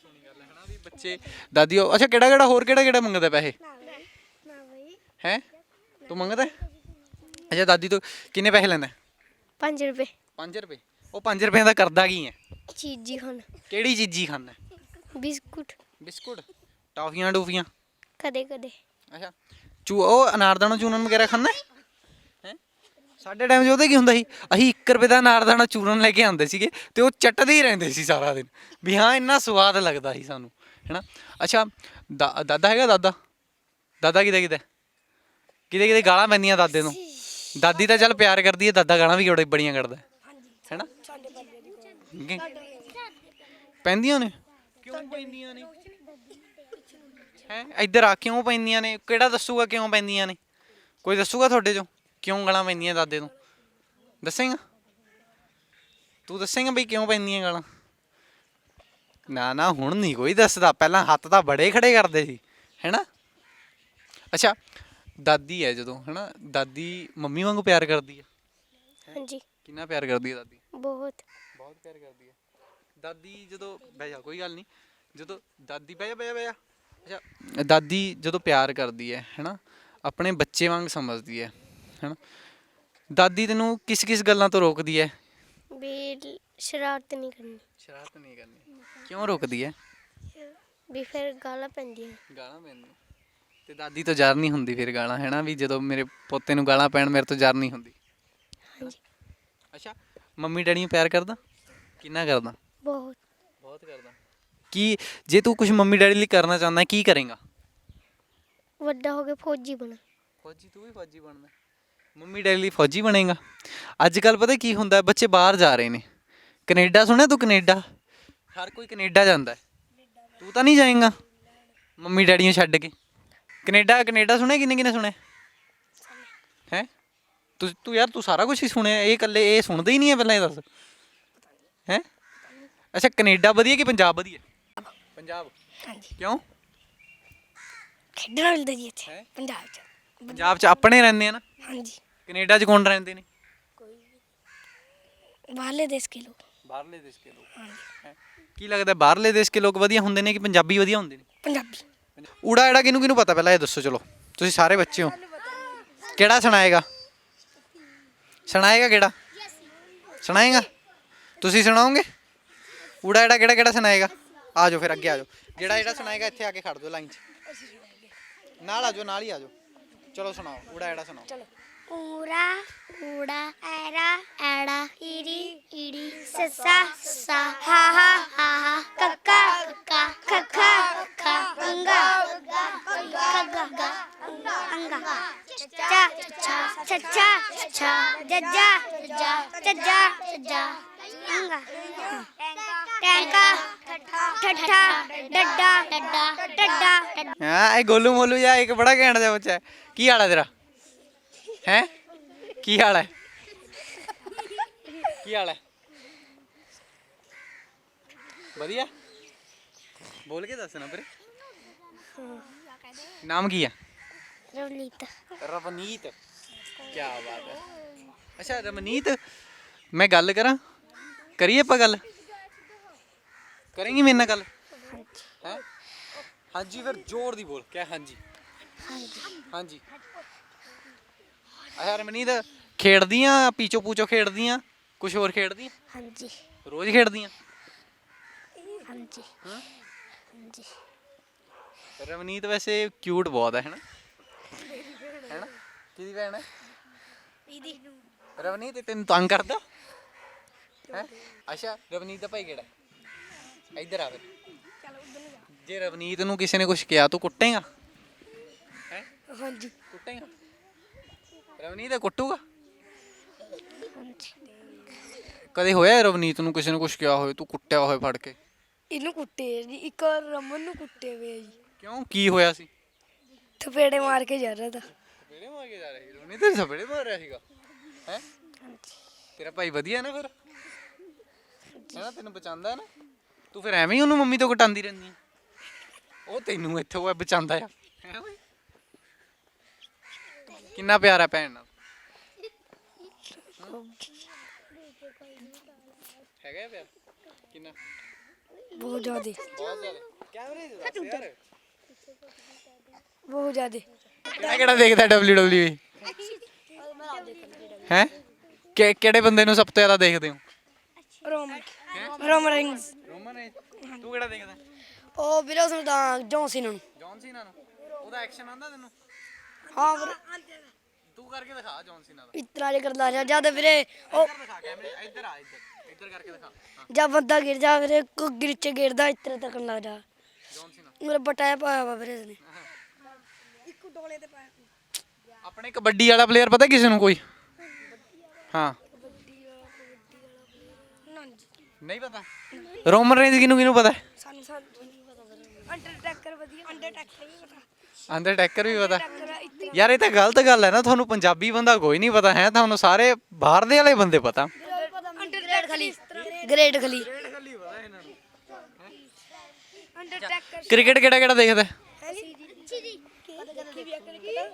ਸੋਹਣੀ ਗੱਲ ਹੈ ਹਨਾ? ਵੀ ਬੱਚੇ ਦਾਦੀ ਉਹ- ਅੱਛਾ ਕਿਹੜਾ ਕਿਹੜਾ ਹੋਰ ਕਿਹੜਾ ਕਿਹੜਾ ਮੰਗਦਾ ਪੈਸੇ? ਨਾ ਬਈ ਹੈ? ਤੂੰ ਮੰਗਦਾ? ਹੈ? ਅੱਛਾ ਦਾਦੀ ਤੋਂ ਕਿੰਨੇ ਪੈਸੇ ਲੈਂਦਾ? 5 ਰੁਪਏ। 5 ਰੁਪਏ? ਉਹ 5 ਰੁਪਏ ਦਾ ਕਰਦਾ ਕੀ ਹੈ? ਚੀਜ਼ੀ ਹੁਣ। ਕਿਹੜੀ ਚੀਜ਼ੀ ਖਾਂਦਾ? ਬਿਸਕੁਟ। ਬਿਸਕੁਟ? ਟਾਫੀਆਂ ਡੂਫੀਆਂ ਕਦੇ ਕਦੇ। ਅੱਛਾ। ਚੂ ਉਹ ਅਨਾਰਦਾਨਾ ਚੂਨਨ ਵਗੈਰਾ ਖਾਂਦਾ? ਹੈ ਸਾਡੇ ਟਾਈਮ 'ਚ ਉਹਦੇ ਕੀ ਹੁੰਦਾ ਸੀ? ਅਸੀਂ 1 ਰੁਪਏ ਦਾ ਨਾਰਦਾਨਾ ਚੂਰਨ ਲੈ ਕੇ ਆਉਂਦੇ ਸੀਗੇ ਤੇ ਉਹ ਚੱਟਦੇ ਹੀ ਰਹਿੰਦੇ ਸੀ ਸਾਰਾ ਦਿਨ। ਵੀ ਹਾਂ, ਇੰਨਾ ਸਵਾਦ ਲੱਗਦਾ ਸੀ ਸਾਨੂੰ, ਹੈਨਾ? ਅੱਛਾ, ਦਾ- ਦਾਦਾ ਹੈਗਾ ਦਾਦਾ? ਦਾਦਾ ਕਿਤੇ ਕਿਤੇ? ਕਿਤੇ ਕਿਤੇ ਗਾਲਾਂ ਪੈਂਦੀਆਂ ਦਾਦੇ ਨੂੰ। ਦਾਦੀ ਤਾਂ ਚੱਲ ਪਿਆਰ ਕਰਦੀ ਹੈ, ਦਾਦਾ ਗਾਲਾਂ ਵੀ ਬੜੇ ਬੜੀਆਂ ਕੱਢਦਾ। ਹੈ। ਹੈਨਾ ਪੈਂਦੀਆਂ ਨੇ? ਕਿਉਂ ਪੈਂਦੀਆਂ ਨੇ? ਹੈ? ਇੱਧਰ ਆ, ਕਿਉਂ ਪੈਂਦੀਆਂ ਨੇ? ਕਿਹੜਾ ਦੱਸੂਗਾ ਕਿਉਂ ਪੈਂਦੀਆਂ ਨੇ? ਕੋਈ ਦੱਸੂਗਾ ਤੁਹਾਡੇ ਚੋਂ? ਕਿਉਂ ਗਾਲਾਂ ਪੈਂਦੀਆਂ ਦਾਦੇ ਨੂੰ? ਦੱਸੇਗਾ? ਤੂੰ ਦੱਸੇਗਾ ਬਈ ਕਿਉਂ ਪੈਂਦੀਆਂ ਗਾਲਾਂ? ਨਾ ਨਾ ਹੁਣ ਨਹੀਂ ਕੋਈ ਦੱਸਦਾ। ਪਹਿਲਾਂ ਹੱਥ ਤਾਂ ਬੜੇ ਖੜੇ ਕਰਦੇ ਸੀ ਹੈਨਾ? ਅੱਛਾ ਦਾਦੀ ਹੈ ਜਦੋਂ ਹੈਨਾ? ਦਾਦੀ ਮੰਮੀ ਵਾਂਗੂ ਪਿਆਰ ਕਰਦੀ ਹੈ ਹਾਂਜੀ। ਕਿੰਨਾ ਪਿਆਰ ਕਰਦੀ ਹੈ ਦਾਦੀ? ਬਹੁਤ। ਬਹੁਤ ਪਿਆਰ ਕਰਦੀ ਹੈ ਦਾਦੀ ਜਦੋਂ ਬਹਿ ਜਾ ਕੋਈ ਗੱਲ ਨਹੀਂ। ਜਦੋਂ ਦਾਦੀ ਬਹਿ ਜਾ ਬਹਿ ਜਾ ਬਹਿ ਜਾ। ਅੱਛਾ ਦਾਦੀ ਜਦੋਂ ਪਿਆਰ ਕਰਦੀ ਹੈ ਹੈਨਾ? ਆਪਣੇ ਬੱਚੇ ਵਾਂਗ ਸਮਝਦੀ ਹੈ। ਹੈਨਾ? ਦਾਦੀ ਤੈਨੂੰ ਕਿਸ ਕਿਸ ਗੱਲਾਂ ਤੋਂ ਰੋਕਦੀ ਹੈ ਵੀ ਸ਼ਰਾਰਤ ਨਹੀਂ ਕਰਨੀ। ਸ਼ਰਾਰਤ ਨਹੀਂ ਕਰਨੀ। ਕਿਉਂ ਰੋਕਦੀ ਹੈ ਵੀ ਫਿਰ ਗਾਲਾਂ ਪੈਂਦੀਆਂ। ਗਾਲਾਂ ਪੈਂਦੀਆਂ। ਤੇ ਦਾਦੀ ਤੋਂ ਜਰ ਨਹੀਂ ਹੁੰਦੀ ਫਿਰ ਗਾਲਾਂ ਹੈਨਾ? ਵੀ ਜਦੋਂ ਮੇਰੇ ਪੋਤੇ ਨੂੰ ਗਾਲਾਂ ਪੈਣ ਮੇਰੇ ਤੋਂ ਜਰ ਨਹੀਂ ਹੁੰਦੀ। ਹਾਂਜੀ। ਅੱਛਾ ਮੰਮੀ ਡੈਡੀ ਨੂੰ ਪਿਆਰ ਕਰਦਾ? ਕਿੰਨਾ ਕਰਦਾ? ਬਹੁਤ। ਬਹੁਤ ਕਰਦਾ। ਕੀ ਜੇ ਤੂੰ ਕੁਝ ਮੰਮੀ ਡੈਡੀ ਲਈ ਕਰਨਾ ਚਾਹੁੰਦਾ ਕੀ ਕਰੇਗਾ? ਵੱਡਾ ਹੋ ਕੇ ਫੌਜੀ ਬਣਾ। ਫੌਜੀ ਤੂੰ ਵੀ ਫੌਜੀ ਬਣਨਾ। ਮੰਮੀ ਡੈਡੀ ਲਈ ਫੌਜੀ ਬਣੇਗਾ। ਅੱਜ ਕੱਲ ਪਤਾ ਕੀ ਹੁੰਦਾ ਬੱਚੇ ਬਾਹਰ ਜਾ ਰਹੇ ਨੇ। ਕੈਨੇਡਾ ਸੁਣਿਆ ਤੂੰ ਕੈਨੇਡਾ? ਹਰ ਕੋਈ ਕੈਨੇਡਾ ਜਾਂਦਾ ਹੈ। ਤੂੰ ਤਾਂ ਨਹੀਂ ਜਾਏਗਾ? ਮੰਮੀ ਡੈਡੀ ਨੂੰ ਛੱਡ ਕੇ। ਕੈਨੇਡਾ ਕੈਨੇਡਾ ਸੁਣਿਆ ਕਿੰਨੇ ਕਿੰਨੇ ਸੁਣਿਆ? ਹੈ? ਤੂੰ ਤੂੰ ਯਾਰ ਤੂੰ ਸਾਰਾ ਕੁਝ ਹੀ ਸੁਣਿਆ। ਇਹ ਇਕੱਲੇ ਇਹ ਸੁਣਦੇ ਹੀ ਨਹੀਂ ਹੈ ਪਹਿਲਾਂ ਇਹ ਦੱਸ। ਹੈ? ਅੱਛਾ ਕੈਨੇਡਾ ਵਧੀਆ ਕਿ ਪੰਜਾਬ ਵਧੀਆ? ਪੰਜਾਬ। ਹਾਂਜੀ। ਕਿਉਂ? ਖੇਡਣ ਮਿਲਦਾ ਜੀ ਹੈਂ? ਇੱਥੇ ਪੰਜਾਬ 'ਚ। ਪੰਜਾਬ 'ਚ ਆਪਣੇ ਰਹਿੰਦੇ ਆ ਨਾ? ਹਾਂਜੀ। ਕੈਨੇਡਾ 'ਚ ਕੌਣ ਰਹਿੰਦੇ ਨੇ? ਬਾਹਰਲੇ ਦੇਸ਼ ਕੇ ਲੋਕ। ਬਾਹਰਲੇ ਦੇਸ਼ ਕੇ ਲੋਕ। ਕੀ ਲੱਗਦਾ ਬਾਹਰਲੇ ਦੇਸ਼ ਕੇ ਲੋਕ ਵਧੀਆ ਹੁੰਦੇ ਨੇ ਕਿ ਪੰਜਾਬੀ ਵਧੀਆ ਹੁੰਦੇ ਨੇ? ਪੰਜਾਬੀ। ਊੜਾ ਐੜਾ ਕਿਹਨੂੰ ਕਿਹਨੂੰ ਪਤਾ ਪਹਿਲਾਂ ਇਹ ਦੱਸੋ ਚਲੋ। ਤੁਸੀਂ ਸਾਰੇ ਬੱਚੇ ਹੋ। ਕਿਹੜਾ ਸੁਣਾਏਗਾ? ਸੁਣਾਏਗਾ ਕਿਹੜਾ? ਸੁਣਾਏਗਾ? ਤੁਸੀਂ ਸੁਣਾਓਗੇ? ਊੜਾ ਐੜਾ ਕਿਹੜਾ ਕਿਹੜਾ ਸੁਣਾਏਗਾ? ਆ ਜਾਓ ਫਿਰ ਅੱਗੇ ਆ ਜਾਓ। ਜਿਹੜਾ ਜਿਹੜਾ ਸੁਣਾਏਗਾ ਇੱਥੇ ਆ ਕੇ ਖੜ ਜਾਓ ਲਾਈਨ 'ਚ। ਨਾਲ ਆ ਜਾਓ ਨਾਲ ਹੀ ਆ ਜਾਓ। ਚਲੋ ਸੁਣਾਓ ਊੜਾ ਐੜਾ ਸੁਣਾਓ। ਊੜਾ ਊੜਾ ਐਰਾ ਐੜਾ ਈੜੀ ਈੜੀ ਸੱਸਾ ਸੱਸਾ ਹਾ ਹਾ ਹਾ ਕੱਕਾ ਕੱਕਾ ਖੱਖਾ ਖੱਖਾ ਅੰਗਾ ਅੰਗਾ ਅੰਗਾ ਚੱਚਾ ਚੱਚਾ ਚੱਚਾ ਚੱਚਾ ਜੱਜਾ ਜੱਜਾ ਚੱਜਾ ਚੱਜਾ ਅੰਗਾ ਟੈਂਕਾ ਠੱਠਾ ਡੱਡਾ ਡੱਡਾ ਡੱਡਾ ਹਾਂ ਇਹ ਗੋਲੂ ਮੋਲੂ ਜਾਂ ਇੱਕ ਬੜਾ ਘੈਂਟ ਜਿਹਾ ਬੱਚਾ ਹੈ ਕੀ ਹਾਲ ਹੈ ਤੇਰਾ ਹੈ? ਕੀ ਹਾਲ ਹੈ? ਕੀ ਹਾਲ ਹੈ? ਵਧੀਆ? ਬੋਲ ਕੇ ਦੱਸ ਨਾ ਵੀਰੇ। ਨਾਮ ਕੀ ਹੈ ਰਵਲੀਤ ਰਵਨੀਤ। ਕੀ ਬਾਤ ਹੈ। ਅੱਛਾ ਰਵਨੀਤ ਮੈਂ ਗੱਲ ਕਰਾਂ? ਕਰੀਏ ਆਪਾਂ ਗੱਲ? ਕਰਾਂਗੀ ਮੇਰੇ ਨਾਲ ਗੱਲ? ਹੈ? ਹਾਂਜੀ ਫਿਰ ਜ਼ੋਰ ਦੀ ਬੋਲ। ਕਿਆ ਹਾਂਜੀ? ਹਾਂਜੀ। ਅੱਛਾ ਰਮਨੀਤ ਖੇਡਦੀਆਂ ਪੀਚੋ ਪੂਚੋ ਖੇਡਦੀਆਂ ਕੁਝ ਹੋਰ ਖੇਡਦੀਆਂ? ਹਾਂਜੀ। ਰੋਜ਼ ਖੇਡਦੀਆਂ? ਹਾਂਜੀ। ਹਾਂ? ਹਾਂਜੀ। ਰਵਨੀਤ ਵੈਸੇ ਕਿਊਟ ਬਹੁਤ ਹੈ ਹੈਨਾ? ਹੈਨਾ ਕਿਹਦੀ ਭੈਣ ਹੈ? ਦੀਦੀ। ਰਵਨੀਤ ਤੈਨੂੰ ਤੰਗ ਕਰਦਾ? ਹੈ? ਅੱਛਾ ਰਵਨੀਤ ਦਾ ਭਾਈ ਕਿਹੜਾ ਹੈ? ਇੱਧਰ ਆ ਫਿਰ। ਜੇ। ਰਵਨੀਤ ਨੂੰ ਕਿਸੇ ਨੇ ਕੁਝ ਕਿਹਾ ਤੂੰ ਕੁੱਟੇਗਾ? ਹੈ? ਹਾਂਜੀ। ਕੁੱਟੇਗਾ? ਰਵਨੀਤ ਇਹ ਕੁੱਟੂਗਾ? ਹਾਂਜੀ। ਕਦੇ ਹੋਇਆ ਰਵਨੀਤ ਨੂੰ ਕਿਸੇ ਨੇ ਕੁਝ ਕਿਹਾ ਹੋਵੇ? ਤੂੰ ਕੁੱਟਿਆ ਹੋਵੇ ਫੜ ਕੇ। ਇਹਨੂੰ ਕੁੱਟੇ ਜੀ। ਇੱਕ ਰਮਨ ਨੂੰ ਕੁੱਟੇ ਆ ਜੀ। ਕਿਉਂ? ਕੀ ਹੋਇਆ ਸੀ? ਥਪੇੜੇ ਮਾਰ ਕੇ ਜਾ ਰਿਹਾ ਤਾਂ। ਥਪੇੜੇ ਮਾਰ ਕੇ ਜਾ ਰਿਹਾ ਸੀ? ਰਵਨੀਤ ਤੇ ਥਪੇੜੇ ਮਾਰ ਰਿਹਾ ਸੀਗਾ? ਹੈ? ਤੇਰਾ ਭਾਈ ਵਧੀਆ ਨਾ ਫਿਰ? ਹੈ ਨਾ? ਤੈਨੂੰ ਬਚਾਉਂਦਾ ਨਾ? ਤੂੰ ਫਿਰ ਐਵੇਂ ਹੀ ਉਹਨੂੰ ਮੰਮੀ ਤੋਂ ਕਟਾਉਂਦੀ ਰਹਿੰਦੀ ਉਹ ਤੈਨੂੰ ਇੱਥੋਂ ਬਚਾਉਂਦਾ ਆ। ਹੈਂ ਓਏ? ਕਿੰਨਾ ਪਿਆਰ ਹੈ ਭੈਣ ਨਾਲ? ਹੈਗਾ ਹੈ ਪਿਆਰ ਕਿੰਨਾ? ਬਹੁਤ ਜ਼ਿਆਦੇ। ਬਹੁਤ ਜ਼ਿਆਦਾ। ਕੈਮਰੇ ਦੇ ਦੱਸ ਯਾਰ। ਬਹੁਤ ਜ਼ਿਆਦੇ। ਕਿਹੜਾ ਕਿਹੜਾ ਦੇਖਦਾ WWE ਹੈ? ਕਿ ਕਿਹੜੇ ਬੰਦੇ ਨੂੰ ਸਭ ਤੋਂ ਜ਼ਿਆਦਾ ਦੇਖਦੇ ਹੋ? ਰੋਮ। ਰੋਮ ਰਿੰਗਸ ਰੋਮਨ ਹੈ ਤੂੰ ਕਿਹੜਾ ਦੇਖਦਾ? ਉਹ ਵੀਰੋ ਸੁਲਤਾਨ ਜੌਨ ਸੀਨਾ ਨੂੰ। ਜੌਨ ਸੀਨਾ ਨੂੰ? ਉਹਦਾ ਐਕਸ਼ਨ ਆਂਦਾ ਤੈਨੂੰ? ਹਾਂ ਵੀਰੇ। ਤੂੰ ਕਰਕੇ ਦਿਖਾ ਜੌਨ ਸੀਨਾ ਦਾ। ਇਸ ਤਰ੍ਹਾਂ ਜੇ ਕਰਦਾ ਰਿਹਾ ਜਦ ਵੀਰੇ ਉਹ ਦਿਖਾ ਕੈਮਰੇ ਇੱਧਰ ਆ ਇੱਧਰ। ਇੱਧਰ ਕਰਕੇ ਦਿਖਾ। ਜਦ ਬੰਦਾ ਗਿਰ ਜਾ ਵੀਰੇ ਕੋ ਗਿਰ ਚ ਗਿਰਦਾ ਇਸ ਤਰ੍ਹਾਂ ਤੱਕ ਲੱਗ ਜਾ। ਜੌਨ ਸੀਨਾ। ਮੇਰਾ ਬਟਾਇਆ ਪਾਇਆ ਵਾ ਵੀਰੇ ਨੇ ਆਪਣੇ ਕਬੱਡੀ ਵਾਲਾ ਪਲੇਅਰ ਪਤਾ ਕਿਸੇ ਨੂੰ ਕੋਈ? ਹਾਂ। ਨਹੀਂ ਪਤਾ। ਰੋਮਨ ਰੇਂਜ ਕਿਨੂੰ ਕਿਨੂੰ ਪਤਾ? ਸਾਨੂੰ ਸਾਨੂੰ। ਨਹੀਂ ਪਤਾ ਵੀਰੇ ਅੰਡਰਟੇਕਰ ਵਧੀਆ ਅੰਡਰਟੇਕਰ ਵੀ ਪਤਾ। ਅੰਦਰ ਟੈਕਰ ਵੀ ਪਤਾ। ਯਾਰ ਇਹ ਤਾਂ ਗਲਤ ਗੱਲ ਹੈ ਨਾ ਤੁਹਾਨੂੰ ਪੰਜਾਬੀ ਬੰਦਾ ਕੋਈ ਨਹੀਂ ਪਤਾ ਹੈ? ਤੁਹਾਨੂੰ ਸਾਰੇ ਬਾਹਰ ਦੇ ਵਾਲੇ ਬੰਦੇ ਪਤਾ। Undertaker Khali great Khali Undertaker cricket ਕਿਹੜਾ ਕਿਹੜਾ ਦੇਖਦਾ? ਹੈ?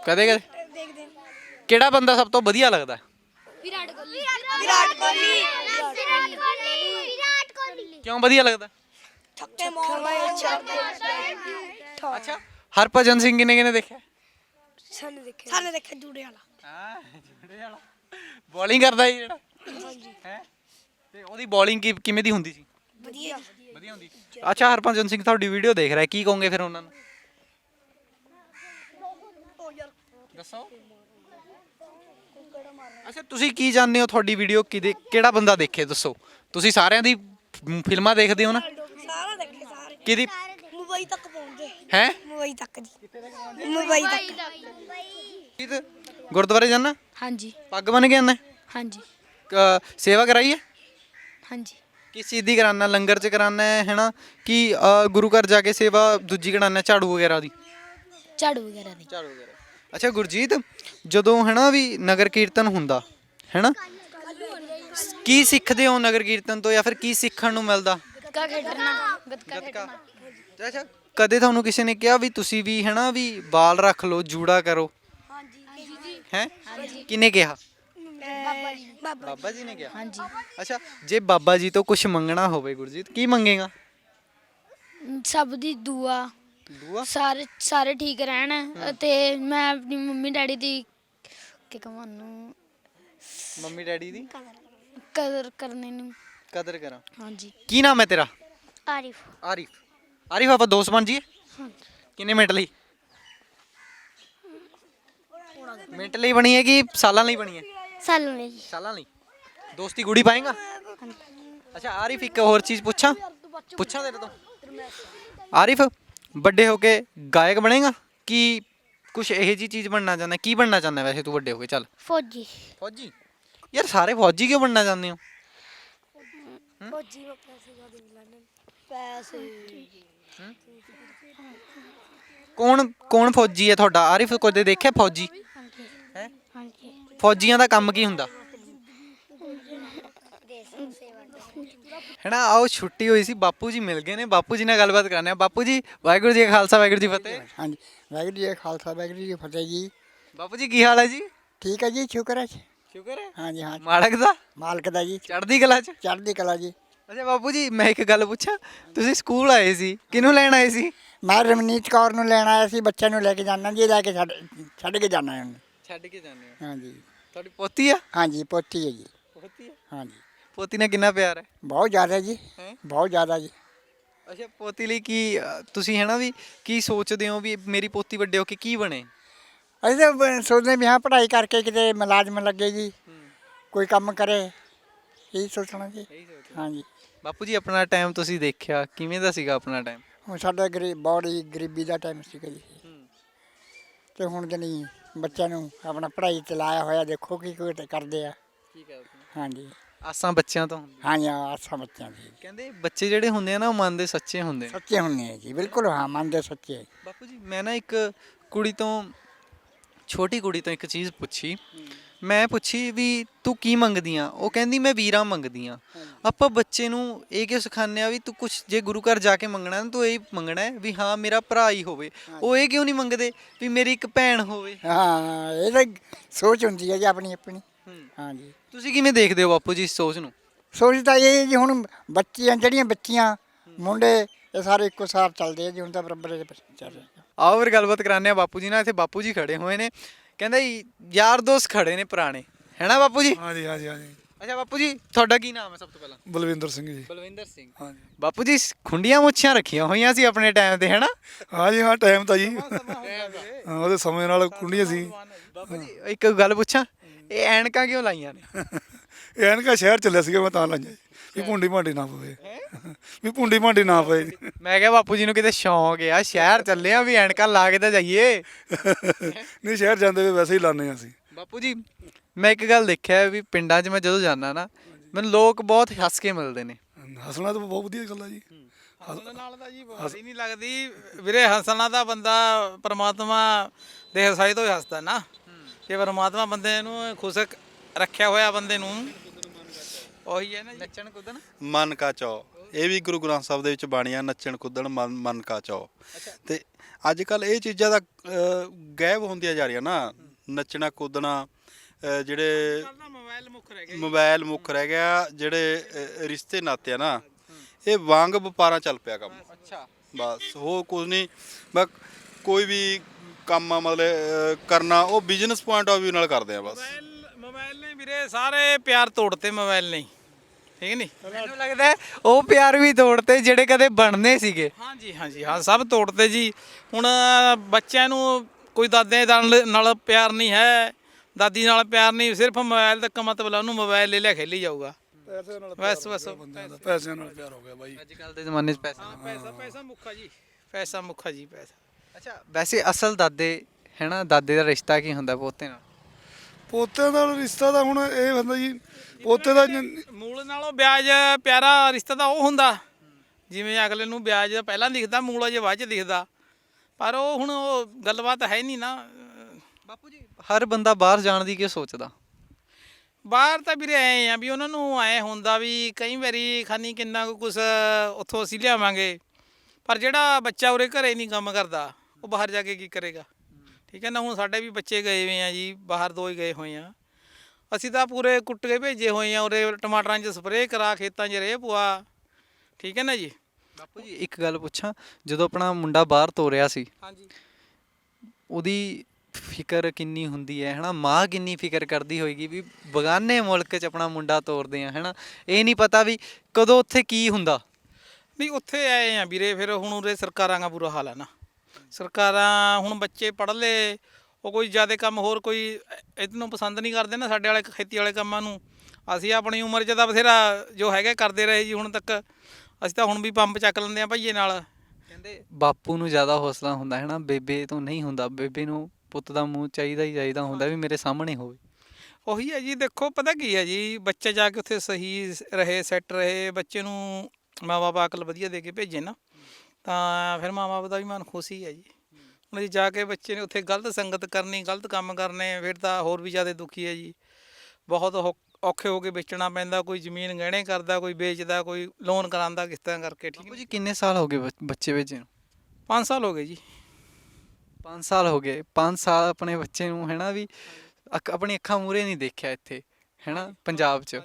ਕਦੇ ਕਦੇ? ਦੇਖਦੇ ਕਿਹੜਾ ਬੰਦਾ ਸਭ ਤੋਂ ਵਧੀਆ ਲੱਗਦਾ? ਹੈ? ਵਿਰਾਟ ਕੋਹਲੀ। ਵਿਰਾਟ ਕੋਹਲੀ। ਵਿਰਾਟ ਕੋਹਲੀ। ਕਿਉਂ ਵਧੀਆ ਲੱਗਦਾ? ਛੱਕੇ ਮਾਰਦਾ ਅੱਛਾ। ਹਰਭਜਨ ਸਿੰਘ ਕਿਨੇ ਕਿਨੇ ਦੇਖਿਆ? ਸਾਨੂੰ ਦੇਖਿਆ। ਸਾਨੂੰ ਦੇਖਿਆ ਜੂੜੇ ਵਾਲਾ। ਹਾਂ ਜਿਹੜੇ ਵਾਲਾ। ਬੋਲਿੰਗ ਕਰਦਾ ਸੀ ਜਿਹੜਾ? ਹੈ? ਤੇ ਉਹਦੀ ਬੋਲਿੰਗ ਕਿਵੇਂ ਦੀ ਹੁੰਦੀ ਸੀ? ਵਧੀਆ। ਵਧੀਆ ਹੁੰਦੀ ਅੱਛਾ ਹਰਭਜਨ ਸਿੰਘ ਤੁਹਾਡੀ ਵੀਡੀਓ ਦੇਖ ਰਿਹਾ। ਕੀ ਕਹੋਗੇ ਫਿਰ ਉਹਨਾਂ ਨੂੰ? ਦੱਸੋ। ਅੱਛਾ ਤੁਸੀਂ ਕੀ ਜਾਣਦੇ ਹੋ ਤੁਹਾਡੀ ਵੀਡੀਓ ਕਿਹਦੇ ਕਿਹੜਾ ਬੰਦਾ ਦੇਖੇ? ਦੱਸੋ। ਤੁਸੀਂ ਸਾਰਿਆਂ ਦੀ ਫਿਲਮਾਂ ਦੇਖਦੇ ਹੋ ਨਾ? ਸਾਰਾ ਦੇਖੇ ਸਾਰੇ। ਕਿਹਦੀ ਮੁੰਬਈ ਤੱਕ ਪਹੁੰਚੇ। ਹੈ? ਮੁੰਬਈ ਤੱਕ ਜੀ। ਮੁੰਬਈ ਤੱਕ। ਗੁਰਦੁਆਰੇ ਜਾਣਾ? ਹਾਂਜੀ। ਪੱਗ ਬਨ ਕੇ ਆਣਾ ਹਾਂਜੀ। ਸੇਵਾ ਕਰਾਈ ਹੈ? ਹਾਂਜੀ। ਕਿਸ ਚੀਜ਼ ਦੀ ਕਰਾਨਾ ਲੰਗਰ ਚ ਕਰਾਨਾ ਹੈ ਹੈਨਾ? ਕਿ ਅ, ਗੁਰੂ ਘਰ ਜਾ ਕੇ ਸੇਵਾ ਦੂਜੀ ਕਰਾਨਾ ਝਾੜੂ ਵਗੈਰਾ ਦੀ? ਝਾੜੂ ਵਗੈਰਾ ਦੀ। ਝਾੜੂ ਵਗੈਰਾ। ਅੱਛਾ ਗੁਰਜੀਤ ਜਦੋਂ ਹੈਨਾ ਵੀ ਨਗਰ ਕੀਰਤਨ ਹੁੰਦਾ ਹੈਨਾ? ਕੀ ਸਿੱਖਦੇ ਹੋ ਨਗਰ ਕੀਰਤਨ ਤੋਂ ਜਾਂ ਫਿਰ ਕੀ ਸਿੱਖਣ ਨੂੰ ਮਿਲਦਾ? ਗੱਤਕਾ ਖੇਡਣਾ। ਗੱਤਕਾ ਗੱਤਕਾ। ਅੱਛਾ। ਕਦੇ ਤੁਹਾਨੂੰ ਕਿਸੇ ਨੇ ਕਿਹਾ ਵੀ ਤੁਸੀਂ ਵੀ ਹੈਨਾ ਵੀ ਬਾਲ ਰੱਖ ਲਓ ਜੂੜਾ ਕਰੋ? ਹੈ? ਕਿਨੇ ਕਿਹਾ? ਬਾਬਾ ਜੀ ਬਾਬਾ ਬਾਬਾ ਜੀ ਨੇ ਕਿਹਾ। ਹਾਂਜੀ। ਅੱਛਾ ਜੇ ਬਾਬਾ ਜੀ ਤੋਂ ਕੁਝ ਮੰਗਣਾ ਹੋਵੇ ਗੁਰਜੀਤ ਕੀ ਮੰਗੇਗਾ? ਸਭ ਦੀ ਦੁਆ। ਦੁਆ? ਸਾਰੇ ਸਾਰੇ ਠੀਕ ਰਹਿਣ ਅਤੇ ਮੈਂ ਆਪਣੀ ਮੰਮੀ ਡੈਡੀ ਦੀ ਕਿ ਕਹਾਂ ਨੂੰ ਮੰਮੀ ਡੈਡੀ ਦੀ? ਕਦਰ ਕਰਨੇ ਨੂੰ। ਕਦਰ ਕਰਾਂ। ਹਾਂਜੀ। ਕੀ ਨਾਮ ਹੈ ਤੇਰਾ? ਆਰਿਫ। ਆਰਿਫ। ਆਰਿਫ ਆਪਾਂ ਦੋਸਤ ਬਣ ਜੀਏ ਕਿੰਨੇ ਮਿੰਟ ਲਈ ਮਿੰਟ ਲਈ ਬਣੀ ਹੈ ਕਿ ਸਾਲਾਂ ਲਈ ਬਣੀ ਹੈ ਸਾਲੋਂ ਲਈ ਸਾਲਾਂ ਲਈ ਦੋਸਤੀ ਗੂੜੀ ਪਾਏਗਾ ਅੱਛਾ ਆਰਿਫ ਇੱਕ ਹੋਰ ਚੀਜ਼ ਪੁੱਛਾਂ ਪੁੱਛਾਂ ਤੇਰੇ ਤੋਂ ਆਰਿਫ ਵੱਡੇ ਹੋ ਕੇ ਗਾਇਕ ਬਣੇਗਾ ਕਿ ਕੁਝ ਇਹੋ ਜੀ ਚੀਜ਼ ਬਣਨਾ ਚਾਹੁੰਦਾ ਕੀ ਬਣਨਾ ਚਾਹੁੰਦਾ ਵੈਸੇ ਤੂੰ ਵੱਡੇ ਹੋ ਕੇ ਚੱਲ ਫੌਜੀ ਫੌਜੀ ਯਾਰ ਸਾਰੇ ਫੌਜੀ ਕਿਉਂ ਬਣਨਾ ਚਾਹੁੰਦੇ ਹੋ ਫੌਜੀ ਮੈਂ ਪੈਸੇ ਜ਼ਿਆਦਾ ਮਿਲਣੇ ਪੈਸੇ ਕੌਣ ਕੌਣ ਫੌਜੀ ਹੈ ਤੁਹਾਡਾ? ਆਰਿਫ ਕਦੇ ਦੇਖਿਆ ਫੌਜੀ? ਹੈ? ਹਾਂਜੀ ਫੌਜੀਆਂ ਦਾ ਕੰਮ ਕੀ ਹੁੰਦਾ? ਹੈਨਾ ਆਓ ਛੁੱਟੀ ਹੋਈ ਸੀ ਬਾਪੂ ਜੀ ਮਿਲ ਗਏ ਨੇ। ਬਾਪੂ ਜੀ ਨਾਲ ਗੱਲਬਾਤ ਕਰਨੇ ਆ ਬਾਪੂ ਜੀ ਵਾਹਿਗੁਰੂ ਜੀ ਕਾ ਖਾਲਸਾ ਵਾਹਿਗੁਰੂ ਜੀ ਫਤਿਹ। ਹਾਂਜੀ ਵਾਹਿਗੁਰੂ ਜੀ ਕਾ ਖਾਲਸਾ ਵਾਹਿਗੁਰੂ ਜੀ ਕੀ ਫਤਿਹ ਜੀ। ਬਾਪੂ ਜੀ ਕੀ ਹਾਲ ਹੈ ਜੀ? ਠੀਕ ਹੈ ਜੀ ਸ਼ੁਕਰ ਹੈ। ਸ਼ੁਕਰ ਹੈ? ਹਾਂਜੀ ਹਾਂ ਮਾਲਕ ਦਾ? ਮਾਲਕ ਦਾ ਜੀ। ਚੜ੍ਹਦੀ ਕਲਾ ਚ? ਚੜ੍ਹਦੀ ਕਲਾ ਜੀ। ਅੱਛਾ ਬਾਪੂ ਜੀ ਮੈਂ ਇੱਕ ਗੱਲ ਪੁੱਛਾਂ। ਤੁਸੀਂ ਸਕੂਲ ਆਏ ਸੀ ਕਿਹਨੂੰ ਲੈਣ ਆਏ ਸੀ? ਮੈਂ ਰਮਨੀਤ ਕੌਰ ਨੂੰ ਲੈਣ ਆਇਆ ਸੀ ਬੱਚਿਆਂ ਨੂੰ ਲੈ ਕੇ ਜਾਣਾ ਜੀ ਲੈ ਕੇ ਛੱਡ ਛੱਡ ਕੇ ਜਾਣਾ ਉਹਨੂੰ ਛੱਡ ਕੇ ਜਾਂਦੇ ਹੋ? ਹਾਂਜੀ। ਤੁਹਾਡੀ ਪੋਤੀ ਆ? ਹਾਂਜੀ ਪੋਤੀ ਹੈ ਜੀ। ਪੋਤੀ ਆ? ਹਾਂਜੀ। ਪੋਤੀ ਨਾਲ ਕਿੰਨਾ ਪਿਆਰ ਹੈ? ਬਹੁਤ ਜ਼ਿਆਦਾ ਜੀ ਹੈਂ? ਬਹੁਤ ਜ਼ਿਆਦਾ ਜੀ। ਅੱਛਾ ਪੋਤੀ ਲਈ ਕੀ ਅ, ਤੁਸੀਂ ਹੈ ਨਾ ਵੀ ਕੀ ਸੋਚਦੇ ਹੋ ਵੀ ਮੇਰੀ ਪੋਤੀ ਵੱਡੇ ਹੋ ਕੇ ਕੀ ਬਣੇ? ਅਸੀਂ ਤਾਂ ਬ- ਸੋਚਦੇ ਵੀ ਹਾਂ ਪੜ੍ਹਾਈ ਕਰਕੇ ਕਿਤੇ ਮੁਲਾਜ਼ਮ ਲੱਗੇ ਜੀ ਕੋਈ ਕੰਮ ਕਰੇ ਇਹੀ ਸੋਚਣਾ ਜੀ। ਹਾਂਜੀ। ਬਾਪੂ ਜੀ ਆਪਣਾ ਟਾਈਮ ਤੁਸੀਂ ਦੇਖਿਆ ਕਿਵੇਂ ਦਾ ਸੀਗਾ ਆਪਣਾ ਟਾਈਮ ਹੁਣ ਸਾਡਾ ਗਰੀਬ ਬੜੀ ਗਰੀਬੀ ਦਾ ਟਾਈਮ ਸੀਗਾ ਜੀ। ਤੇ ਹੁਣ ਜਣੀ ਬੱਚਿਆਂ ਨੂੰ ਆਪਣਾ ਪੜ੍ਹਾਈ ਤੇ ਲਾਇਆ ਹੋਇਆ ਦੇਖੋ ਕੀ ਕੁਝ ਕਰਦੇ ਆ। ਹਾਂਜੀ। ਆਸਾਂ ਬੱਚਿਆਂ ਤੋਂ ਹੁੰਦੀਆਂ। ਹਾਂਜੀ ਆਸਾਂ ਬੱਚਿਆਂ ਦੀ। ਕਹਿੰਦੇ ਬੱਚੇ ਜਿਹੜੇ ਹੁੰਦੇ ਆ ਨਾ ਉਹ ਮਨ ਦੇ ਸੱਚੇ ਹੁੰਦੇ ਨੇ ਸੱਚੇ ਹੁੰਦੇ ਆ ਜੀ ਬਿਲਕੁਲ ਹਾਂ ਮੰਨਦੇ ਸੱਚੇ। ਆ। ਬਾਪੂ ਜੀ ਮੈਂ ਨਾ ਇੱਕ ਕੁੜੀ ਤੋਂ ਛੋਟੀ ਕੁੜੀ ਤੋਂ ਇੱਕ ਚੀਜ਼ ਪੁੱਛੀ। ਮੈਂ ਪੁੱਛੀ ਵੀ ਤੂੰ ਕੀ ਮੰਗਦੀ ਆ ਉਹ ਕਹਿੰਦੀ ਮੈਂ ਵੀਰਾਂ ਮੰਗਦੀ ਆ ਆਪਾਂ ਬੱਚੇ ਨੂੰ ਇਹ ਕਿਉਂ ਸਿਖਾਉਂਦੇ ਆ ਵੀ ਤੂੰ ਕੁਝ ਜੇ ਗੁਰੂ ਘਰ ਜਾ ਕੇ ਮੰਗਣਾ ਨਾ ਤੂੰ ਇਹ ਮੰਗਣਾ ਹੈ ਵੀ ਹਾਂ ਮੇਰਾ ਭਰਾ ਹੀ ਹੋਵੇ। ਉਹ ਇਹ ਕਿਉਂ ਨਹੀਂ ਮੰਗਦੇ ਵੀ ਮੇਰੀ ਇੱਕ ਭੈਣ ਹੋਵੇ? ਹਾਂ ਇਹ ਤਾਂ ਸੋਚ ਹੁੰਦੀ ਹੈ ਜੀ ਆਪਣੀ ਆਪਣੀ। ਹੂੰ। ਹਾਂਜੀ। ਤੁਸੀਂ ਕਿਵੇਂ ਦੇਖਦੇ ਹੋ ਬਾਪੂ ਜੀ ਇਸ ਸੋਚ ਨੂੰ? ਸੋਚ ਤਾਂ ਇਹ ਜੀ ਹੁਣ ਬੱਚੀਆਂ ਜਿਹੜੀਆਂ ਬੱਚੀਆਂ ਮੁੰਡੇ ਇਹ ਸਾਰੇ ਇੱਕੋ ਸਾਰ ਚੱਲਦੇ ਆ ਜੀ ਹੁਣ ਤਾਂ ਬਰਾਬਰ ਚੱਲ ਰਹੇ। ਆ। ਆਓ ਫਿਰ ਗੱਲਬਾਤ ਕਰਾਉਂਦੇ ਆ ਬਾਪੂ ਜੀ ਨਾਲ ਇੱਥੇ ਬਾਪੂ ਜੀ ਖੜੇ ਹੋਏ ਨੇ। ਕਹਿੰਦਾ ਜੀ, ਯਾਰ ਦੋਸਤ ਖੜੇ ਨੇ ਪੁਰਾਣੇ। ਹੈਨਾ ਬਾਪੂ ਜੀ? ਹਾਂਜੀ ਹਾਂਜੀ ਹਾਂਜੀ। ਅੱਛਾ ਬਾਪੂ ਜੀ ਤੁਹਾਡਾ ਕੀ ਨਾਮ ਹੈ ਸਭ ਤੋਂ ਪਹਿਲਾਂ? ਬਲਵਿੰਦਰ ਸਿੰਘ ਜੀ। ਬਲਵਿੰਦਰ ਸਿੰਘ। ਹਾਂਜੀ। ਬਾਪੂ ਜੀ ਖੁੰਡੀਆਂ ਮੁੱਛਾਂ ਰੱਖੀਆਂ ਹੋਈਆਂ ਸੀ ਆਪਣੇ ਟਾਈਮ ਤੇ ਹੈਨਾ ਹਾਂਜੀ ਹਾਂ ਟਾਈਮ ਤਾਂ ਜੀ। ਹਾਂ, ਉਹਦੇ ਸਮੇਂ ਨਾਲ ਕੁੰਡੀਆਂ ਸੀ। ਬਾਪੂ ਜੀ ਇੱਕ ਗੱਲ ਪੁੱਛਾਂ ਇਹ ਐਨਕਾਂ ਕਿਉਂ ਲਾਈਆਂ ਨੇ? ਇਹ ਐਨਕਾ ਸ਼ਹਿਰ ਚੱਲਿਆ ਸੀਗਾ ਮੈਂ ਤਾਂ ਲਾਈਆਂ ਜੀ। ਵੀ ਪੁੰਡੀ ਭਾਂਡੀ ਨਾ ਪਵੇ। ਵੀ ਪੁੰਡੀ ਭਾਂਡੀ ਨਾ ਪਵੇ। ਮੈਂ ਕਿਹਾ ਬਾਪੂ ਜੀ ਨੂੰ ਕਿਤੇ ਸ਼ੌਂਕ ਆ ਸ਼ਹਿਰ ਚੱਲੇ ਆ ਵੀ ਐਨਕਾਂ ਲਾ ਕੇ ਤਾਂ ਜਾਈਏ। ਨਹੀਂ ਸ਼ਹਿਰ ਜਾਂਦੇ ਵੇ ਵੈਸੇ ਹੀ ਲਾਣੇ ਅਸੀਂ। ਬਾਪੂ ਜੀ ਮੈਂ ਇੱਕ ਗੱਲ ਦੇਖਿਆ ਵੀ ਪਿੰਡਾਂ 'ਚ ਮੈਂ ਜਦੋਂ ਜਾਂਦਾ ਨਾ ਮੈਨੂੰ ਲੋਕ ਬਹੁਤ ਹੱਸ ਕੇ ਮਿਲਦੇ ਨੇ। ਹੱਸਣਾ ਤਾਂ ਬਹੁਤ ਵਧੀਆ ਗੱਲ ਆ ਜੀ। ਹੱਸਣ ਨਾਲ ਤਾਂ ਜੀ ਬਿਮਾਰੀ ਨਹੀਂ ਲੱਗਦੀ। ਵੀਰੇ ਹੱਸਣਾ ਤਾਂ ਬੰਦਾ ਪਰਮਾਤਮਾ ਦੇ ਹਸਾਈ ਤੋਂ ਹੀ ਹੱਸਦਾ ਨਾ। ਜੇ ਪਰਮਾਤਮਾ ਬੰਦੇ ਨੂੰ ਖੁਸ਼ ਰੱਖਿਆ ਹੋਇਆ ਬੰਦੇ ਨੂੰ ਉਹੀ ਹੈ ਨਾ ਨੱਚਣ ਕੁੱਦਣ? ਮਨ ਕਾ ਚਾਓ। ਇਹ ਵੀ ਗੁਰੂ ਗ੍ਰੰਥ ਸਾਹਿਬ ਦੇ ਵਿੱਚ ਬਾਣੀਆਂ ਨੱਚਣ ਕੁੱਦਣ ਮਨ ਮਨ ਕਾ ਚਾਓ। ਤੇ ਅੱਜ ਕੱਲ ਇਹ ਚੀਜ਼ਾਂ ਦਾ ਅ, ਗਾਇਬ ਹੁੰਦੀਆਂ ਜਾ ਰਹੀਆਂ ਨਾ। ਨੱਚਣਾ ਕੁੱਦਣਾ ਅ, ਜਿਹੜੇ ਮੋਬਾਈਲ ਮੁੱਖ ਰਹਿ ਗਿਆ ਮੋਬਾਈਲ ਮੁੱਖ ਰਹਿ ਗਿਆ ਜਿਹੜੇ ਅ, ਰਿਸ਼ਤੇ ਨਾਤੇ ਆ ਨਾ। ਇਹ ਵਾਂਗ ਵਪਾਰਾਂ ਚੱਲ ਪਿਆ ਕੰਮ। ਅੱਛਾ। ਬਸ ਹੋਰ ਕੁਝ ਨਹੀਂ। ਬਸ ਕੋਈ ਵੀ ਕੰਮ ਆ ਮਤਲਬ ਅ, ਕਰਨਾ ਉਹ ਬਿਜ਼ਨਸ ਪੁਆਇੰਟ ਆਫ View ਨਾਲ ਕਰਦੇ ਆ ਬਸ। ਮੋਬਾਈਲ ਮੋਬਾਈਲ ਨੇ ਵੀਰੇ ਸਾਰੇ ਪਿਆਰ ਤੋੜਤੇ ਮੋਬਾਈਲ ਨੇ ਠੀਕ ਨਹੀਂ? ਮੈਨੂੰ ਲੱਗਦਾ ਹੈ ਉਹ ਪਿਆਰ ਵੀ ਤੋੜਤੇ ਜਿਹੜੇ ਕਦੇ ਬਣਨੇ ਸੀਗੇ। ਹਾਂਜੀ ਹਾਂਜੀ ਹਾਂ ਸਭ ਤੋੜਤੇ ਜੀ। ਹੁਣ ਬੱਚਿਆਂ ਨੂੰ ਕੋਈ ਦਾਦੇ ਨਾਲ ਨਾਲ ਪਿਆਰ ਨਹੀਂ ਹੈ। ਦਾਦੀ ਨਾਲ ਪਿਆਰ ਨਹੀਂ ਸਿਰਫ ਮੋਬਾਈਲ ਤੱਕ ਮਤਲਬ ਉਹਨੂੰ ਮੋਬਾਈਲ ਲੈ ਲਿਆ ਖੇਲੀ ਜਾਊਗਾ। ਪੈਸੇ ਨਾਲ ਬਸ ਬਸ ਪੈਸਿਆਂ ਨਾਲ ਪਿਆਰ ਹੋ ਗਿਆ ਬਾਈ। ਅੱਜ ਕੱਲ ਦੇ ਜ਼ਮਾਨੇ 'ਚ ਪੈਸਾ ਹਾਂ ਪੈਸਾ ਪੈਸਾ ਮੁੱਖਾ ਜੀ। ਪੈਸਾ ਮੁੱਖਾ ਜੀ ਪੈਸਾ। ਅੱਛਾ। ਵੈਸੇ ਅਸਲ ਦਾਦੇ ਹੈਨਾ ਦਾਦੇ ਦਾ ਰਿਸ਼ਤਾ ਕੀ ਹੁੰਦਾ ਪੋਤੇ ਨਾਲ? ਪੋਤੇ ਦਾ ਰਿਸ਼ਤਾ ਤਾਂ ਹੁਣ ਇਹ ਹੁੰਦਾ ਜੀ ਪੋਤੇ ਦਾ ਮੂਲ ਨਾਲੋਂ ਵਿਆਜ ਪਿਆਰਾ ਰਿਸ਼ਤਾ ਤਾਂ ਉਹ ਹੁੰਦਾ। ਜਿਵੇਂ ਅਗਲੇ ਨੂੰ ਵਿਆਜ ਪਹਿਲਾਂ ਦਿਖਦਾ ਮੂਲ ਅਜੇ ਬਾਅਦ ਚ ਦਿਖਦਾ। ਪਰ ਉਹ ਹੁਣ ਉਹ ਗੱਲਬਾਤ ਹੈ ਨਹੀਂ ਨਾ। ਬਾਪੂ ਜੀ ਹਰ ਬੰਦਾ ਬਾਹਰ ਜਾਣ ਦੀ ਕੀ ਸੋਚਦਾ? ਬਾਹਰ ਤਾਂ ਵੀਰੇ ਐ ਆ ਵੀ ਉਹਨਾਂ ਨੂੰ ਐ ਹੁੰਦਾ ਵੀ ਕਈ ਵਾਰੀ ਖਾਨੀ ਕਿੰਨਾ ਕੁ ਕੁਛ ਉੱਥੋਂ ਅਸੀਂ ਲਿਆਵਾਂਗੇ। ਪਰ ਜਿਹੜਾ ਬੱਚਾ ਉਰੇ ਘਰੇ ਨਹੀਂ ਕੰਮ ਕਰਦਾ ਉਹ ਬਾਹਰ ਜਾ ਕੇ ਕੀ ਕਰੇਗਾ? ਠੀਕ ਹੈ ਨਾ ਹੁਣ ਸਾਡੇ ਵੀ ਬੱਚੇ ਗਏ ਹੋਏ ਆ ਜੀ ਬਾਹਰ ਦੋ ਹੀ ਗਏ ਹੋਏ ਆ। ਅਸੀਂ ਤਾਂ ਪੂਰੇ ਕੁੱਟ ਕੇ ਭੇਜੇ ਹੋਏ ਆ ਉਰੇ ਟਮਾਟਰਾਂ 'ਚ ਸਪਰੇਅ ਕਰਾ ਖੇਤਾਂ 'ਚ ਰੇਹ ਪਵਾ ਠੀਕ ਹੈ ਨਾ ਜੀ? ਬਾਪੂ ਜੀ ਇੱਕ ਗੱਲ ਪੁੱਛਾਂ ਜਦੋਂ ਆਪਣਾ ਮੁੰਡਾ ਬਾਹਰ ਤੋਰਿਆ ਸੀ ਹਾਂਜੀ। ਉਹਦੀ ਫਿਕਰ ਕਿੰਨੀ ਹੁੰਦੀ ਹੈ ਹਨਾ? ਮਾਂ ਕਿੰਨੀ ਫਿਕਰ ਕਰਦੀ ਹੋਏਗੀ ਵੀ ਬਗਾਨੇ ਮੁਲਕ 'ਚ ਆਪਣਾ ਮੁੰਡਾ ਤੋਰਦੇ ਆ ਹਨਾ? ਇਹ ਨਹੀਂ ਪਤਾ ਵੀ ਕਦੋਂ ਉੱਥੇ ਕੀ ਹੁੰਦਾ। ਨਹੀਂ ਉੱਥੇ ਆਏ ਆ ਵੀਰੇ ਫਿਰ ਹੁਣ ਉਰੇ ਸਰਕਾਰਾਂ ਦਾ ਬੁਰਾ ਹਾਲ ਹੈ ਨਾ। ਸਰਕਾਰਾਂ ਹੁਣ ਬੱਚੇ ਪੜ੍ਹ ਲਏ ਉਹ ਕੋਈ ਜ਼ਿਆਦਾ ਕੰਮ ਹੋਰ ਕੋਈ ਇਹਨੂੰ ਪਸੰਦ ਨਹੀਂ ਕਰਦੇ ਨਾ ਸਾਡੇ ਵਾਲੇ ਖੇਤੀ ਵਾਲੇ ਕੰਮਾਂ ਨੂੰ। ਅਸੀਂ ਆਪਣੀ ਉਮਰ 'ਚ ਤਾਂ ਬਥੇਰਾ ਜੋ ਹੈਗਾ ਕਰਦੇ ਰਹੇ ਜੀ ਹੁਣ ਤੱਕ। ਅਸੀਂ ਤਾਂ ਹੁਣ ਵੀ ਪੰਪ ਚੱਕ ਲੈਂਦੇ ਆ ਭਈਏ ਨਾਲ। ਕਹਿੰਦੇ ਬਾਪੂ ਨੂੰ ਜ਼ਿਆਦਾ ਹੌਸਲਾ ਹੁੰਦਾ ਹੈ ਨਾ ਬੇਬੇ ਤੋਂ ਨਹੀਂ ਹੁੰਦਾ ਬੇਬੇ ਨੂੰ ਪੁੱਤ ਦਾ ਮੂੰਹ ਚਾਹੀਦਾ ਹੀ ਚਾਹੀਦਾ ਹੁੰਦਾ ਵੀ ਮੇਰੇ ਸਾਹਮਣੇ ਹੋਵੇ। ਉਹੀ ਹੈ ਜੀ ਦੇਖੋ ਪਤਾ ਕੀ ਹੈ ਜੀ ਬੱਚੇ ਜਾ ਕੇ ਉੱਥੇ ਸਹੀ ਰਹੇ ਸੈੱਟ ਰਹੇ ਬੱਚੇ ਨੂੰ ਮਾਂ-ਬਾਪ ਅਕਲ ਵਧੀਆ ਦੇ ਕੇ ਭੇਜੇ ਨਾ। ਤਾਂ ਫਿਰ ਮਾਂ-ਬਾਪ ਦਾ ਵੀ ਮਨ ਖੁਸ਼ੀ ਹੈ ਜੀ। ਹੁਣ ਜੇ ਜਾ ਕੇ ਬੱਚੇ ਨੇ ਉੱਥੇ ਗਲਤ ਸੰਗਤ ਕਰਨੀ ਗਲਤ ਕੰਮ ਕਰਨੇ ਫਿਰ ਤਾਂ ਹੋਰ ਵੀ ਜ਼ਿਆਦਾ ਦੁਖੀ ਹੈ ਜੀ। ਬਹੁਤ ਔਖੇ ਹੋ ਕੇ ਵੇਚਣਾ ਪੈਂਦਾ ਕੋਈ ਜ਼ਮੀਨ ਗਹਿਣੇ ਕਰਦਾ ਕੋਈ ਵੇਚਦਾ ਕੋਈ ਲੋਨ ਕਰਾਉਂਦਾ ਕਿਸ ਤਰ੍ਹਾਂ ਕਰਕੇ ਠੀਕ ਹੈ ਜੀ। ਕਿੰਨੇ ਸਾਲ ਹੋ ਗਏ ਬੱਚ- ਵੇਚੇ ਨੂੰ? 5 ਸਾਲ ਹੋ ਗਏ ਜੀ। 5 ਸਾਲ ਹੋ ਗਏ। 5 ਸਾਲ ਆਪਣੇ ਬੱਚੇ ਨੂੰ ਹੈਨਾ ਵੀ ਆਪਣੀ ਅੱਖਾਂ ਮੂਰੇ ਨਹੀਂ ਦੇਖਿਆ ਇੱਥੇ ਹੈਨਾ ਪੰਜਾਬ 'ਚ।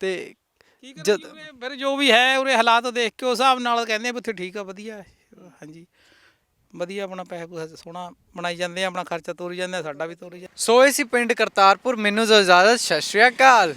ਤੇ ਜਦ- ਉਰੇ? ਫਿਰ ਜੋ ਵੀ ਹੈ ਉਰੇ ਹਾਲਾਤ ਦੇਖ ਕੇ ਉਸ ਹਿਸਾਬ ਨਾਲ ਕਹਿੰਦੇ ਆ ਵੀ ਉੱਥੇ ਠੀਕ ਆ ਵਧੀਆ ਹੈ। ਹਾਂਜੀ। ਵਧੀਆ ਆਪਣਾ ਪੈਸਾ ਪੂਸਾ ਸੋਹਣਾ ਬਣਾਈ ਜਾਂਦੇ ਆ ਆਪਣਾ ਖਰਚਾ ਤੋਰੀ ਜਾਂਦੇ ਆ ਸਾਡਾ ਵੀ ਤੋਰੀ ਜਾਂਦੇ ਸੋ ਇਹ ਸੀ ਪਿੰਡ ਕਰਤਾਰਪੁਰ। ਮੈਨੂੰ ਜੋ ਇਜਾਜ਼ਤ ਸਤਿ ਸ਼੍ਰੀ ਅਕਾਲ।